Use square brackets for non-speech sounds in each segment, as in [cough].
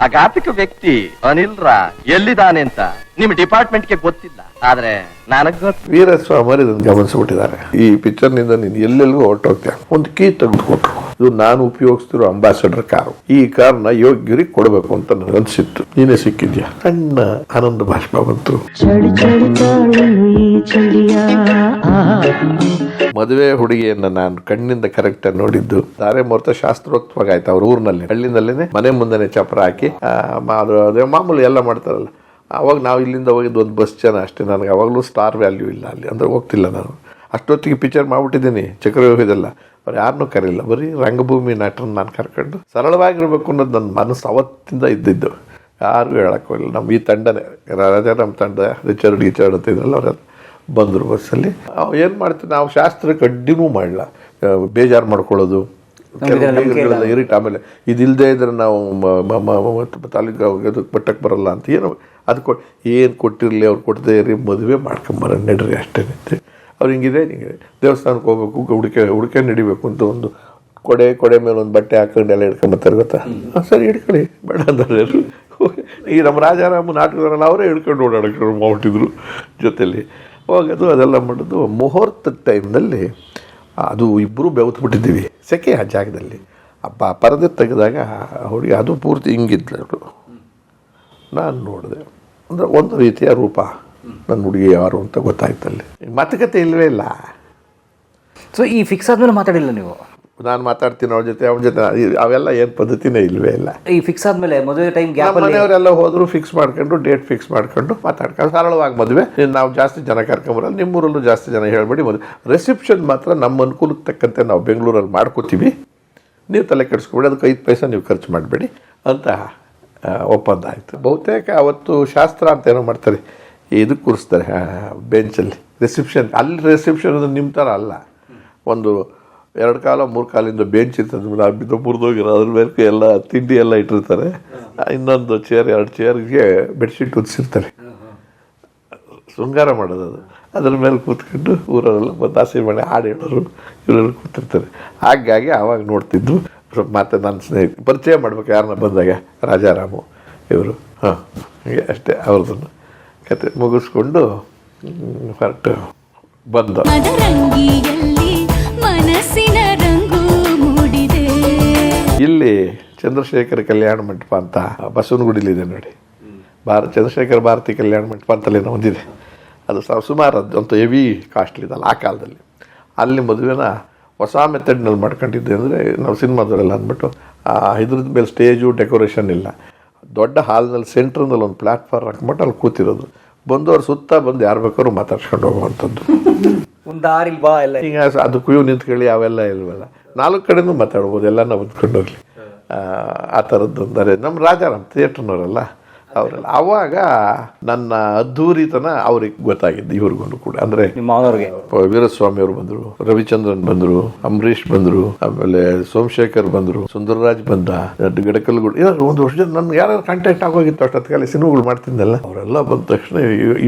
ಆ ಘಾತಕ ವ್ಯಕ್ತಿ ಅನಿಲ್ ರಾ ಎಲ್ಲಿದ್ದಾನೆ ಅಂತ ನಿಮ್ ಡಿಪಾರ್ಟ್ಮೆಂಟ್ಗೆ ಗೊತ್ತಿಲ್ಲ. ಆದ್ರೆ ನನಗ್ ಗೊತ್ತು. ವೀರಸ್ವಾಮಿ ಗಮನಿಸ್ಬಿಟ್ಟಿದ್ದಾರೆ. ಈ ಪಿಕ್ಚರ್ನಿಂದ ನೀನ್ ಎಲ್ಲೆಲ್ಲಿಗೂ ಹೊರಟೋಗ್ತೀಯ. ಒಂದು ಕೀ ತೆಗೆದುಕೊಟ್ರು ಇದು ನಾನು ಉಪಯೋಗಿಸ್ತಿರೋ ಅಂಬಾಸಡರ್ ಕಾರು. ಈ ಕಾರ್ನ ಯೋಗ್ಯರಿಗೆ ಕೊಡಬೇಕು ಅಂತ ನನಗೆ ಅನ್ಸಿತ್ತು. ನೀನೇ ಸಿಕ್ಕಿದ್ಯಾ? ಅಣ್ಣ ಆನಂದ ಭಾಷಣ ಬಂತು. ಮದುವೆ ಹುಡುಗಿಯನ್ನ ನಾನು ಕಣ್ಣಿಂದ ಕರೆಕ್ಟ್ ಆಗಿ ನೋಡಿದ್ದು. ತಾರೆ ಮುಹೂರ್ತ ಶಾಸ್ತ್ರೋಕ್ತವಾಗಿ ಆಯ್ತು ಅವ್ರ ಊರಿನಲ್ಲಿ. ಹಳ್ಳಿನಲ್ಲೇನೆ ಮನೆ ಮುಂದೆನೆ ಚಪ್ರ ಹಾಕಿ ಮಾಮೂಲಿ ಎಲ್ಲ ಮಾಡ್ತಾರಲ್ಲ. ಅವಾಗ ನಾವು ಇಲ್ಲಿಂದ ಹೋಗಿದ್ದು ಒಂದು ಬಸ್ ಜನ ಅಷ್ಟೇ. ನನಗೆ ಅವಾಗಲೂ ಸ್ಟಾರ್ ವ್ಯಾಲ್ಯೂ ಇಲ್ಲ ಅಲ್ಲಿ. ಅಂದ್ರೆ ಹೋಗ್ತಿಲ್ಲ ನಾನು. ಅಷ್ಟೊತ್ತಿಗೆ ಪಿಕ್ಚರ್ ಮಾಡ್ಬಿಟ್ಟಿದ್ದೀನಿ. ಚಕ್ರವ್ಯೂಹದೆಲ್ಲ. ಅವ್ರು ಯಾರನ್ನೂ ಕರೀಲಿಲ್ಲ ಬರೀ ರಂಗಭೂಮಿ ನಟರನ್ನ ನಾನು ಕರ್ಕೊಂಡು ಸರಳವಾಗಿರಬೇಕು ಅನ್ನೋದು ನನ್ನ ಮನಸ್ಸು ಅವತ್ತಿಂದ ಇದ್ದಿದ್ದು. ಯಾರಿಗೂ ಹೇಳಕ್ಕೋಗಿಲ್ಲ ನಮ್ಮ ಈ ತಂಡನೇ. ರಾಜಾ ನಮ್ಮ ತಂಡ ರಿಚರ್ಡ್ ಗಿಚರ್ಡ್ ಅಂತ ಇದ್ರಲ್ಲ ಅವರೆಲ್ಲ ಬಂದರು ಬಸ್ಸಲ್ಲಿ ಏನು ಮಾಡ್ತೀವಿ ನಾವು ಶಾಸ್ತ್ರ ಕಡ್ಡಿನೂ ಮಾಡಲ್ಲ ಬೇಜಾರು ಮಾಡ್ಕೊಳ್ಳೋದು. ಇರಿಟ್. ಆಮೇಲೆ ಇದಿಲ್ಲದೆ ಇದ್ರೆ ನಾವು ತಾಲೂಕು ಇದು ಪಟ್ಟಕ್ಕೆ ಬರಲ್ಲ ಅಂತ ಏನು. ಅದು ಏನು ಕೊಟ್ಟಿರಲಿ ಅವ್ರು ಕೊಟ್ಟದೇ ಇರಿ ಮದುವೆ ಮಾಡ್ಕೊಂಬರ ನಡ್ರಿ ಅಷ್ಟೇ ಅವ್ರು ಹಿಂಗಿದೆ ಹಿಂಗಿದೆ. ದೇವಸ್ಥಾನಕ್ಕೆ ಹೋಗ್ಬೇಕು ಹುಡುಕೆ ಹುಡುಕೆ ನಡಿಬೇಕು ಅಂತ ಒಂದು ಕೊಡೆ ಕೊಡೆ ಮೇಲೆ ಒಂದು ಬಟ್ಟೆ ಹಾಕೊಂಡು ಎಲ್ಲ ಹಿಡ್ಕೊಂಬತ್ತಾರೆ ಗೊತ್ತಾ? ಸರಿ, ಹಿಡ್ಕೊಳ್ಳಿ. ಬೇಡ ಅಂದ್ರೆ ಈ ನಮ್ಮ ರಾಜಾರಾಮ ನಾಟಕದಲ್ಲ ಅವರೇ ಹಿಡ್ಕೊಂಡು ಓಡಾಡಕ್ಕೆ ಮಾಡ್ಬಿಟ್ಟಿದ್ರು ಜೊತೆಲಿ. ಹೋಗೋದು, ಅದೆಲ್ಲ ಮಾಡೋದು. ಮುಹೂರ್ತದ ಟೈಮ್ನಲ್ಲಿ ಅದು ಇಬ್ಬರು ಬೆವತ್ತು ಬಿಟ್ಟಿದ್ದೀವಿ, ಸೆಕೆ ಆ ಜಾಗದಲ್ಲಿ. ಅಪ್ಪ ಪರದೆ ತೆಗೆದಾಗ ಹುಡುಗಿ, ಅದು ಪೂರ್ತಿ ಹಿಂಗಿದ್ಲು ನಾನು ನೋಡಿದೆ. ಅಂದರೆ ಒಂದು ರೀತಿಯ ರೂಪ. ನನ್ನ ಹುಡುಗಿ ಯಾರು ಅಂತ ಗೊತ್ತಾಯ್ತಲ್ಲಿ ಮಾತುಕತೆ ಇಲ್ಲವೇ ಇಲ್ಲ? ಸೊ ಈ ಫಿಕ್ಸ್ ಆದ್ಮೇಲೆ ಮಾತಾಡಿಲ್ಲ ನೀವು? ನಾನು ಮಾತಾಡ್ತೀನಿ ಅವ್ರ ಜೊತೆ ಅವ್ರ ಜೊತೆ ಅವೆಲ್ಲ ಏನು ಪದ್ಧತಿನೇ ಇಲ್ಲವೇ ಇಲ್ಲ. ಈ ಫಿಕ್ಸ್ ಆದಮೇಲೆ ಮದುವೆ ಟೈಮ್ ಗ್ಯಾಪ್ ಮನೆಯವರೆಲ್ಲ ಹೋದ್ರು ಫಿಕ್ಸ್ ಮಾಡ್ಕೊಂಡು ಡೇಟ್ ಫಿಕ್ಸ್ ಮಾಡ್ಕೊಂಡು ಮಾತಾಡ್ಕೊಂಡು ಸರಳವಾಗಿ ಮದುವೆ. ನಾವು ಜಾಸ್ತಿ ಜನ ಕರ್ಕೊಂಬರಲ್ಲ ನಿಮ್ಮೂರಲ್ಲೂ ಜಾಸ್ತಿ ಜನ ಹೇಳ್ಬೇಡಿ ಮದುವೆ. ರಿಸೆಪ್ಷನ್ ಮಾತ್ರ ನಮ್ಮ ಅನುಕೂಲಕ್ಕೆ ತಕ್ಕಂತೆ ನಾವು ಬೆಂಗಳೂರಲ್ಲಿ ಮಾಡ್ಕೋತೀವಿ. ನೀವು ತಲೆ ಕೆಡಿಸ್ಕೊಬೇಡಿ ಅದಕ್ಕೆ ಐದು ಪೈಸೆ ನೀವು ಖರ್ಚು ಮಾಡಬೇಡಿ ಅಂತ ಒಪ್ಪಂದ ಆಯಿತು. ಬಹುತೇಕ ಅವತ್ತು ಶಾಸ್ತ್ರ ಅಂತ ಏನೋ ಮಾಡ್ತಾರೆ. ಇದಕ್ಕೆ ಕೂರಿಸ್ತಾರೆ ಬೆಂಚಲ್ಲಿ. ರಿಸೆಪ್ಷನ್ ಅಲ್ಲಿ ರಿಸೆಪ್ಷನ್ ಅಂದ್ರೆ ನಿಮ್ಮ ಥರ ಅಲ್ಲ. ಒಂದು ಎರಡು ಕಾಲ ಮೂರು ಕಾಲಿಂದ ಬೆಂಚ್ ಇರ್ತದೆ ಬಿದ್ದು ಮುರಿದೋಗಿರೋ ಅದ್ರ ಮೇಲೆ ಎಲ್ಲ ತಿಂಡಿ ಎಲ್ಲ ಇಟ್ಟಿರ್ತಾರೆ. ಇನ್ನೊಂದು ಚೇರ್ ಎರಡು ಚೇರ್ಗೆ ಬೆಡ್ಶೀಟ್ ಹೊದಿಸಿರ್ತಾರೆ ಶೃಂಗಾರ ಮಾಡೋದು ಅದು. ಅದ್ರ ಮೇಲೆ ಕೂತ್ಕೊಂಡು ಊರವರೆಲ್ಲ ಬದಾಸಿ ಮನೆ ಹಾಡು ಹೇಳೋರು ಇವರೆಲ್ಲ ಕೂತಿರ್ತಾರೆ. ಹಾಗಾಗಿ ಆವಾಗ ನೋಡ್ತಿದ್ದು ಸ್ವಲ್ಪ ಮತ್ತೆ ನನ್ನ ಸ್ನೇಹಿತ ಪರಿಚಯ ಮಾಡ್ಬೇಕು ಯಾರನ್ನ ಬಂದಾಗ ರಾಜಾರಾಮು ಇವರು. ಹಾಂ ಹೀಗೆ ಅಷ್ಟೇ ಅವ್ರದ್ದನ್ನು. ಕತೆ ಮುಗಿಸ್ಕೊಂಡು ಹೊರಟು ಬಂದ. ಇಲ್ಲಿ ಚಂದ್ರಶೇಖರ ಕಲ್ಯಾಣ ಮಂಟಪ ಅಂತ ಬಸವನಗುಡಿಲಿದೆ ನೋಡಿ. ಭಾರ ಚಂದ್ರಶೇಖರ ಭಾರತಿ ಕಲ್ಯಾಣ ಮಂಟಪ ಅಂತಲೇನೋ ಒಂದಿದೆ. ಅದು ಸುಮಾರು ಅದು ಅಂತ ಹೆವಿ ಕಾಸ್ಟ್ಲಿ ಇದಲ್ಲ ಆ ಕಾಲದಲ್ಲಿ. ಅಲ್ಲಿ ಮದುವೆನ ಹೊಸ ಮೆಥಡ್ನಲ್ಲಿ ಮಾಡ್ಕೊಂಡಿದ್ದೆ ಅಂದರೆ ನಾವು ಸಿನಿಮಾದವರೆಲ್ಲ ಅಂದ್ಬಿಟ್ಟು ಆ ಇದ್ರದ್ದು ಮೇಲೆ ಸ್ಟೇಜು ಡೆಕೋರೇಷನ್ ಇಲ್ಲ. ದೊಡ್ಡ ಹಾಲ್ನಲ್ಲಿ ಸೆಂಟ್ರ್ನಲ್ಲಿ ಒಂದು ಪ್ಲಾಟ್ಫಾರ್ಮ್ ಹಾಕ್ಬಿಟ್ಟು ಅಲ್ಲಿ ಕೂತಿರೋದು. ಬಂದವ್ರು ಸುತ್ತ ಬಂದು ಯಾರು ಬೇಕಾದ್ರೂ ಮಾತಾಡ್ಸ್ಕೊಂಡು ಹೋಗುವಂಥದ್ದು. ಒಂದು ದಾರಿ ಬಾ ಎಲ್ಲ. ಈಗ ಅದು ಕುಯ್ಯು ನಿಂತ್ಕೊಳ್ಳಿ ಅವೆಲ್ಲ ಇಲ್ವಲ್ಲ. ನಾಲ್ಕು ಕಡೆನೂ ಮಾತಾಡ್ಬೋದು ಎಲ್ಲ ನಾವು ಆ, ಆ ಥರದ್ದು ಅಂದರೆ ನಮ್ಮ ರಾಜಾರಾಮ್ ಥಿಯೇಟ್ರ್ನವರಲ್ಲ ಅವರೆಲ್ಲ. ಆವಾಗ ನನ್ನ ಅದ್ಧೂರಿತನ ಅವ್ರಿಗೆ ಗೊತ್ತಾಗಿದ್ದು ಇವ್ರಿಗೂ ಕೂಡ. ಅಂದ್ರೆ ವೀರಸ್ವಾಮಿ ಅವರು ಬಂದರು ರವಿಚಂದ್ರನ್ ಬಂದರು ಅಂಬರೀಷ್ ಬಂದರು ಆಮೇಲೆ ಸೋಮಶೇಖರ್ ಬಂದರು ಸುಂದರರಾಜ್ ಬಂದ ಗಡಕಲ್ಗುಡ್ ಏನಾದ್ರು ಒಂದು ವರ್ಷ ನನ್ಗೆ ಯಾರು ಕಾಂಟ್ಯಾಕ್ಟ್ ಆಗೋಗಿತ್ತು ಅಷ್ಟೊತ್ತಿಗೆ ಸಿನಿಮಾಗಳು ಮಾಡ್ತಿದ್ದಲ್ಲ ಅವರೆಲ್ಲ ಬಂದ ತಕ್ಷಣ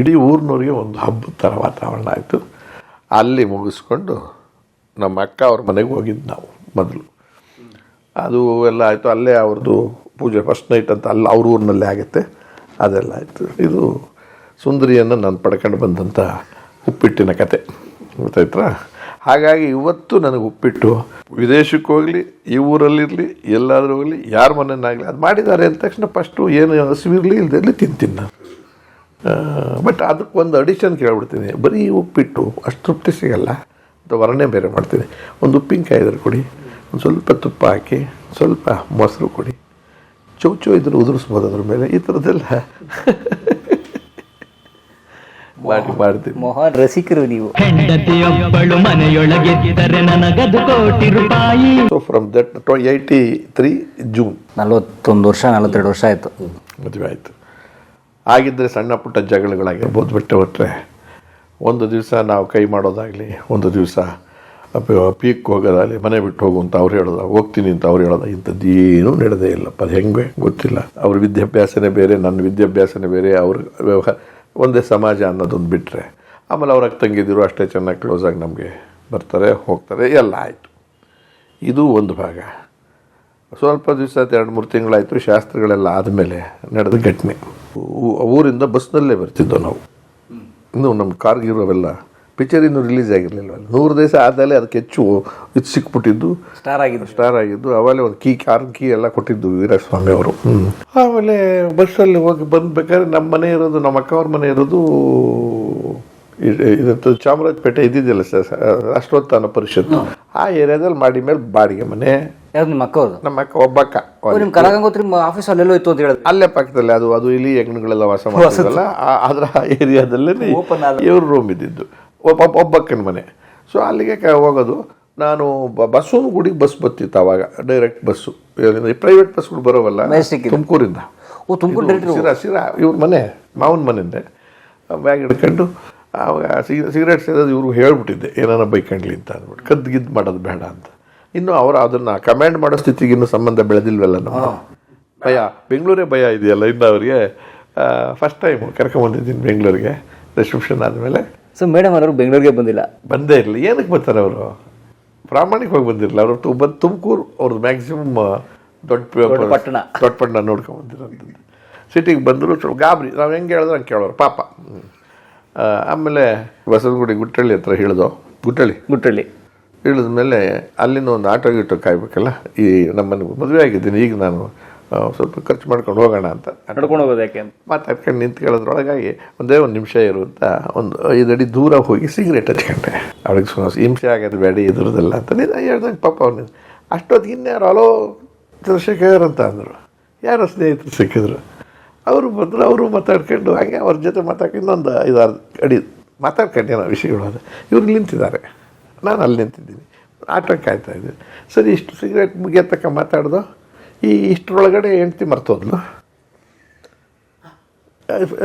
ಇಡೀ ಊರಿನವ್ರಿಗೆ ಒಂದು ಹಬ್ಬದ ಥರ ವಾತಾವರಣ ಆಯಿತು. ಅಲ್ಲಿ ಮುಗಿಸ್ಕೊಂಡು ನಮ್ಮ ಅಕ್ಕ ಅವ್ರ ಮನೆಗೆ ಹೋಗಿದ್ದು ನಾವು ಮೊದಲು. ಅದು ಎಲ್ಲ ಆಯಿತು. ಅಲ್ಲೇ ಅವ್ರದ್ದು ಪೂಜೆ ಫಸ್ಟ್ ನೈಟ್ ಅಂತ ಅಲ್ಲಿ ಅವ್ರ ಊರಿನಲ್ಲೇ ಆಗುತ್ತೆ. ಅದೆಲ್ಲ ಆಯಿತು. ಇದು ಸುಂದರಿಯನ್ನು ನಾನು ಪಡ್ಕೊಂಡು ಬಂದಂಥ ಉಪ್ಪಿಟ್ಟಿನ ಕತೆ. ಗೊತ್ತಾಯ್ತಾ ಹಾಗಾಗಿ ಇವತ್ತು ನನಗೆ ಉಪ್ಪಿಟ್ಟು ವಿದೇಶಕ್ಕೆ ಹೋಗಲಿ, ಈ ಊರಲ್ಲಿರಲಿ, ಎಲ್ಲಾದರೂ ಹೋಗಲಿ, ಯಾರ ಮನೆಯನ್ನಾಗಲಿ ಅದು ಮಾಡಿದ್ದಾರೆ ಅಂದ ತಕ್ಷಣ ಫಸ್ಟು ಏನು ಹಸಿವಿರಲಿ ಇಲ್ಲದಲ್ಲಿ ತಿಂತೀನಿ ನಾನು. ಬಟ್ ಅದಕ್ಕೆ ಒಂದು ಅಡಿಷನ್ ಕೇಳ್ಬಿಡ್ತೀನಿ. ಬರೀ ಉಪ್ಪಿಟ್ಟು ಅಷ್ಟು ತೃಪ್ತಿ ಸಿಗಲ್ಲ. ಅಂತ ವರ್ಣೆ ಬೇರೆ ಮಾಡ್ತೀನಿ. ಒಂದು ಉಪ್ಪಿನಕಾಯಿ ಇದ್ರೆ ಕೊಡಿ, ಒಂದು ಸ್ವಲ್ಪ ತುಪ್ಪ ಹಾಕಿ, ಸ್ವಲ್ಪ ಮೊಸರು ಕೊಡಿ. ಚೌಚು ಇದ್ರೆ ಉದುರಿಸ್ಬೋದು ಅದ್ರ ಮೇಲೆ. ಈ ಥರದ್ದೆಲ್ಲ ಮಾಡಿ ಮಾಡ್ತೀವಿ ಮೋಹನ್ ರಸಿಕರು ನೀವು. ಹೆಂಡತಿಯೊಬ್ಬಳು ಮನೆಯೊಳಗೆದ್ದರೆ ನನಗದು ಕೋಟಿ ರೂಪಾಯಿ. So from that eighty three June ನಲ್ವತ್ತೊಂದು ವರ್ಷ ನಲ್ವತ್ತೆರಡು ವರ್ಷ ಆಯಿತು. ಮದುವೆ ಆಯಿತು. ಆಗಿದ್ದರೆ ಸಣ್ಣ ಪುಟ್ಟ ಜಗಳಗಳಾಗಿರ್ಬೋದು ಬಿಟ್ಟು ಬಿಟ್ಟರೆ ಒಂದು ದಿವಸ ನಾವು ಕೈ ಮಾಡೋದಾಗಲಿ ಒಂದು ದಿವಸ ಪೀಕ್ ಹೋಗೋದಾಗಲಿ ಮನೆ ಬಿಟ್ಟು ಹೋಗು ಅಂತ ಅವ್ರು ಹೇಳೋದ, ಹೋಗ್ತೀನಿ ಅಂತ ಅವ್ರು ಹೇಳೋದ ಇಂಥದ್ದು ಏನೂ ನಡೆದೇ ಇಲ್ಲಪ್ಪ ಅದು ಹೆಂಗೆ ಗೊತ್ತಿಲ್ಲ. ಅವ್ರ ವಿದ್ಯಾಭ್ಯಾಸನೇ ಬೇರೆ, ನನ್ನ ವಿದ್ಯಾಭ್ಯಾಸನೇ ಬೇರೆ, ಅವ್ರ ವ್ಯವಹಾರ, ಒಂದೇ ಸಮಾಜ ಅನ್ನೋದೊಂದು ಬಿಟ್ಟರೆ ಆಮೇಲೆ ಅವ್ರ ತಂಗಿದ್ರು ಅಷ್ಟೇ ಚೆನ್ನಾಗಿ ಕ್ಲೋಸಾಗಿ ನಮಗೆ ಬರ್ತಾರೆ, ಹೋಗ್ತಾರೆ, ಎಲ್ಲ ಆಯಿತು. ಇದು ಒಂದು ಭಾಗ. ಸ್ವಲ್ಪ ದಿವಸ ಎರಡು, ಮೂರು ತಿಂಗಳಾಯಿತು, ಶಾಸ್ತ್ರಗಳೆಲ್ಲ ಆದಮೇಲೆ ನಡೆದ ಘಟನೆ. ಊರಿಂದ ಬಸ್ನಲ್ಲೇ ಬರ್ತಿದ್ದೋ ನಾವು. ಇನ್ನು ನಮ್ಮ ಕಾರ್ಗಿರೋವೆಲ್ಲ ಪಿಕ್ಚರ್ ಇನ್ನೂ ರಿಲೀಸ್ ಆಗಿರಲಿಲ್ಲ ನೂರು ದಿವಸ ಆದಮೇಲೆ ಅದಕ್ಕೆ ಹೆಚ್ಚು ಇದು ಸಿಕ್ಬಿಟ್ಟಿದ್ದು. ಸ್ಟಾರ್ ಆಗಿದ್ದು. ಸ್ಟಾರ್ ಆಗಿದ್ದು. ಆಮೇಲೆ ಒಂದು ಕೀ ಕಾರ್ ಕೀ ಎಲ್ಲ ಕೊಟ್ಟಿದ್ದು ವೀರಸ್ವಾಮಿ ಅವರು. ಆಮೇಲೆ ಬಸ್ಸಲ್ಲಿ ಹೋಗಿ ಬಂದ್ಬೇಕಾದ್ರೆ ನಮ್ಮ ಮನೆ ಇರೋದು ನಮ್ಮ ಅಕ್ಕ ಅವ್ರ ಮನೆ ಇರೋದು ಇದಂತ ಚಾಮರಾಜಪೇಟೆ ಇದ್ದಿದ್ದಿಲ್ಲ ಸರ್ ರಾಷ್ಟ್ರೋತ್ಥಾನ ಪರಿಷತ್ತು. ಆ ಏರಿಯಾದಲ್ಲಿ ಮಾಡಿ ಮೇಲೆ ಬಾಡಿಗೆ ಮನೆ. ನಿಮ್ಮ ಅಕ್ಕ ಅವ್ರದ್ದು ನಮ್ಮ ಅಕ್ಕ ಒಬ್ಬಕ್ಕ ನಿಮ್ಮ ಕಲಾಗಂಗೋತ್ರಿ ಆಫೀಸ್ ಅಲ್ಲೆಲ್ಲೋ ಇತ್ತು ಅಂತ ಹೇಳಿದ್ರು. ಅಲ್ಲೇ ಪಕ್ಕದಲ್ಲಿ ಅದು ಅದು ಇಲ್ಲಿ ಹೆಗ್ಣಗಳೆಲ್ಲ ವಾಸ ಮಾಡ್ತಿದ್ವಲ್ಲ ಅದರ ಏರಿಯಾದಲ್ಲೇ ಇವ್ರ ರೂಮ್ ಇದ್ದಿದ್ದು. ಒಬ್ಬ ಒಬ್ಬಕ್ಕನ ಮನೆ. ಸೊ ಅಲ್ಲಿಗೆ ಕ- ಹೋಗೋದು. ನಾನು ಬಸ್ಸು ಗುಡಿಗೆ ಬಸ್ ಬರ್ತಿತ್ತು ಅವಾಗ ಡೈರೆಕ್ಟ್ ಬಸ್ಸು. ಪ್ರೈವೇಟ್ ಬಸ್ಗಳು ಬರೋವಲ್ಲ. ತುಮಕೂರಿಂದ. ಓ ತುಮಕೂರು ಶಿರಾ ಸಿರಾ ಸಿರಾ ಇವ್ರ ಮನೆ ಮಾವನ ಮನೆಯಿಂದ. ಬ್ಯಾಗ್ ಹಿಡ್ಕೊಂಡು ಆವಾಗ ಸಿಗರೇಟ್ ಸೇದೋದು ಇವ್ರಿಗೆ ಹೇಳ್ಬಿಟ್ಟಿದ್ದೆ ಏನಾರ ಬೈಕಂಡ್ಲಿ ಅಂತ ಅಂದ್ಬಿಟ್ಟು. ಕದ್ದು ಗಿದ್ದು ಮಾಡೋದು ಬೇಡ ಅಂತ. ಇನ್ನು ಅವರು ಅದನ್ನು ಕಮ್ಯಾಂಡ್ ಮಾಡೋ ಸ್ಥಿತಿಗೆ ಇನ್ನೂ ಸಂಬಂಧ ಬೆಳೆದಿಲ್ವಲ್ಲ ನಾವು ಭಯ ಬೆಂಗಳೂರೇ ಭಯ ಇದೆಯಲ್ಲ ಇನ್ನು ಅವರಿಗೆ. ಫಸ್ಟ್ ಟೈಮ್ ಕರ್ಕೊಂಬಂದಿದ್ದೀನಿ ಬೆಂಗಳೂರಿಗೆ. ರಿಸೆಪ್ಷನ್ ಆದಮೇಲೆ. ಸೊ ಮೇಡಮ್ ಅವರು ಬೆಂಗಳೂರಿಗೆ ಬಂದಿಲ್ಲ. ಬಂದೇ ಇರಲಿ. ಏನಕ್ಕೆ ಬರ್ತಾರೆ ಅವರು? ಪ್ರಾಮಾಣಿಕವಾಗಿ ಬಂದಿರಲಿಲ್ಲ ಅವರು ಬಂದು ತುಮಕೂರು ಅವ್ರದ್ದು ಮ್ಯಾಕ್ಸಿಮಮ್ ದೊಡ್ಡ ಪಟ್ಟಣ. ದೊಡ್ಡ ಪಟ್ಟಣ. ನೋಡ್ಕೊಂಡು ಬಂದಿರೋಂಥದ್ದು ಸಿಟಿಗೆ ಬಂದರು ಸ್ವಲ್ಪ ಗಾಬರಿ. ನಾವು ಹೆಂಗೆ ಹೇಳಿದ್ರೆ ಹಂಗೆ ಕೇಳೋರು. ಪಾಪ. ಆಮೇಲೆ ಬಸವನಗುಡಿ ಗುಟ್ಟಳ್ಳಿ ಹತ್ರ ಹಿಡಿದು ಗುಟ್ಟಳ್ಳಿ? ಗುಟ್ಟಳ್ಳಿ. ಇಳಿದ ಮೇಲೆ ಅಲ್ಲಿನ ಒಂದು ಆಟೋ ಗೀಟೋ ಕಾಯ್ಬೇಕಲ್ಲ? ಈ ನಮ್ಮನೆ ಮದುವೆ ಆಗಿದ್ದೀನಿ. ಈಗ ನಾನು ಸ್ವಲ್ಪ ಖರ್ಚು ಮಾಡ್ಕೊಂಡು ಹೋಗೋಣ ಅಂತ. ನಡ್ಕೊಂಡು ಹೋಗೋದು ಯಾಕೆ ಮಾತಾಡ್ಕೊಂಡು ನಿಂತ್ಕೊಳ್ಳೋದ್ರೊಳಗಾಗಿ ಒಂದೇ ಒಂದು ನಿಮಿಷ ಇರುವಂತ ಒಂದು ಐದು ಅಡಿ ದೂರ ಹೋಗಿ ಸಿಗರೇಟ್ ಹಚ್ಕೊಂಡೆ. ಅವಳಿಗೆ ಹಿಂಸೆ ಆಗೋದು ಬೇಡ ಇದ್ರದ್ದೆಲ್ಲ ಅಂತ. ನೀನು ಹೇಳ್ದಂಗೆ ಪಾಪ ಅವನು. ಅಷ್ಟೊತ್ತಿಗೆ ಇನ್ಯಾರು ಅಲೋ ಚಂದ್ರಶೇಖರ್ ಅಂತ ಅಂದರು. ಯಾರು ಸ್ನೇಹಿತರು ಸಿಕ್ಕಿದ್ರು. ಅವರು ಬಂದರು ಅವರು ಮಾತಾಡ್ಕೊಂಡು ಹಾಗೆ ಅವ್ರ ಜೊತೆ ಮಾತಾಡ್ಕೊಂಡು ಇನ್ನೊಂದು ಐದಾರು ಅಡಿ ಮಾತಾಡ್ಕೊಂಡೆ ನಾವು ವಿಷಯಗಳು ಅದು. ಇವ್ರು ನಿಂತಿದ್ದಾರೆ. ನಾನು ಅಲ್ಲಿ ನಿಂತಿದ್ದೀನಿ. ಆಟೋ ಕಾಯ್ತಾ ಇದ್ದೀನಿ. ಸರಿ ಇಷ್ಟು ಸಿಗರೇಟ್ ಮುಗಿಯತಕ್ಕ ಮಾತಾಡ್ದು? ಈ ಇಷ್ಟರೊಳಗಡೆ ಹೆಂಡ್ತಿ ಮರ್ತೋದ್ಲು?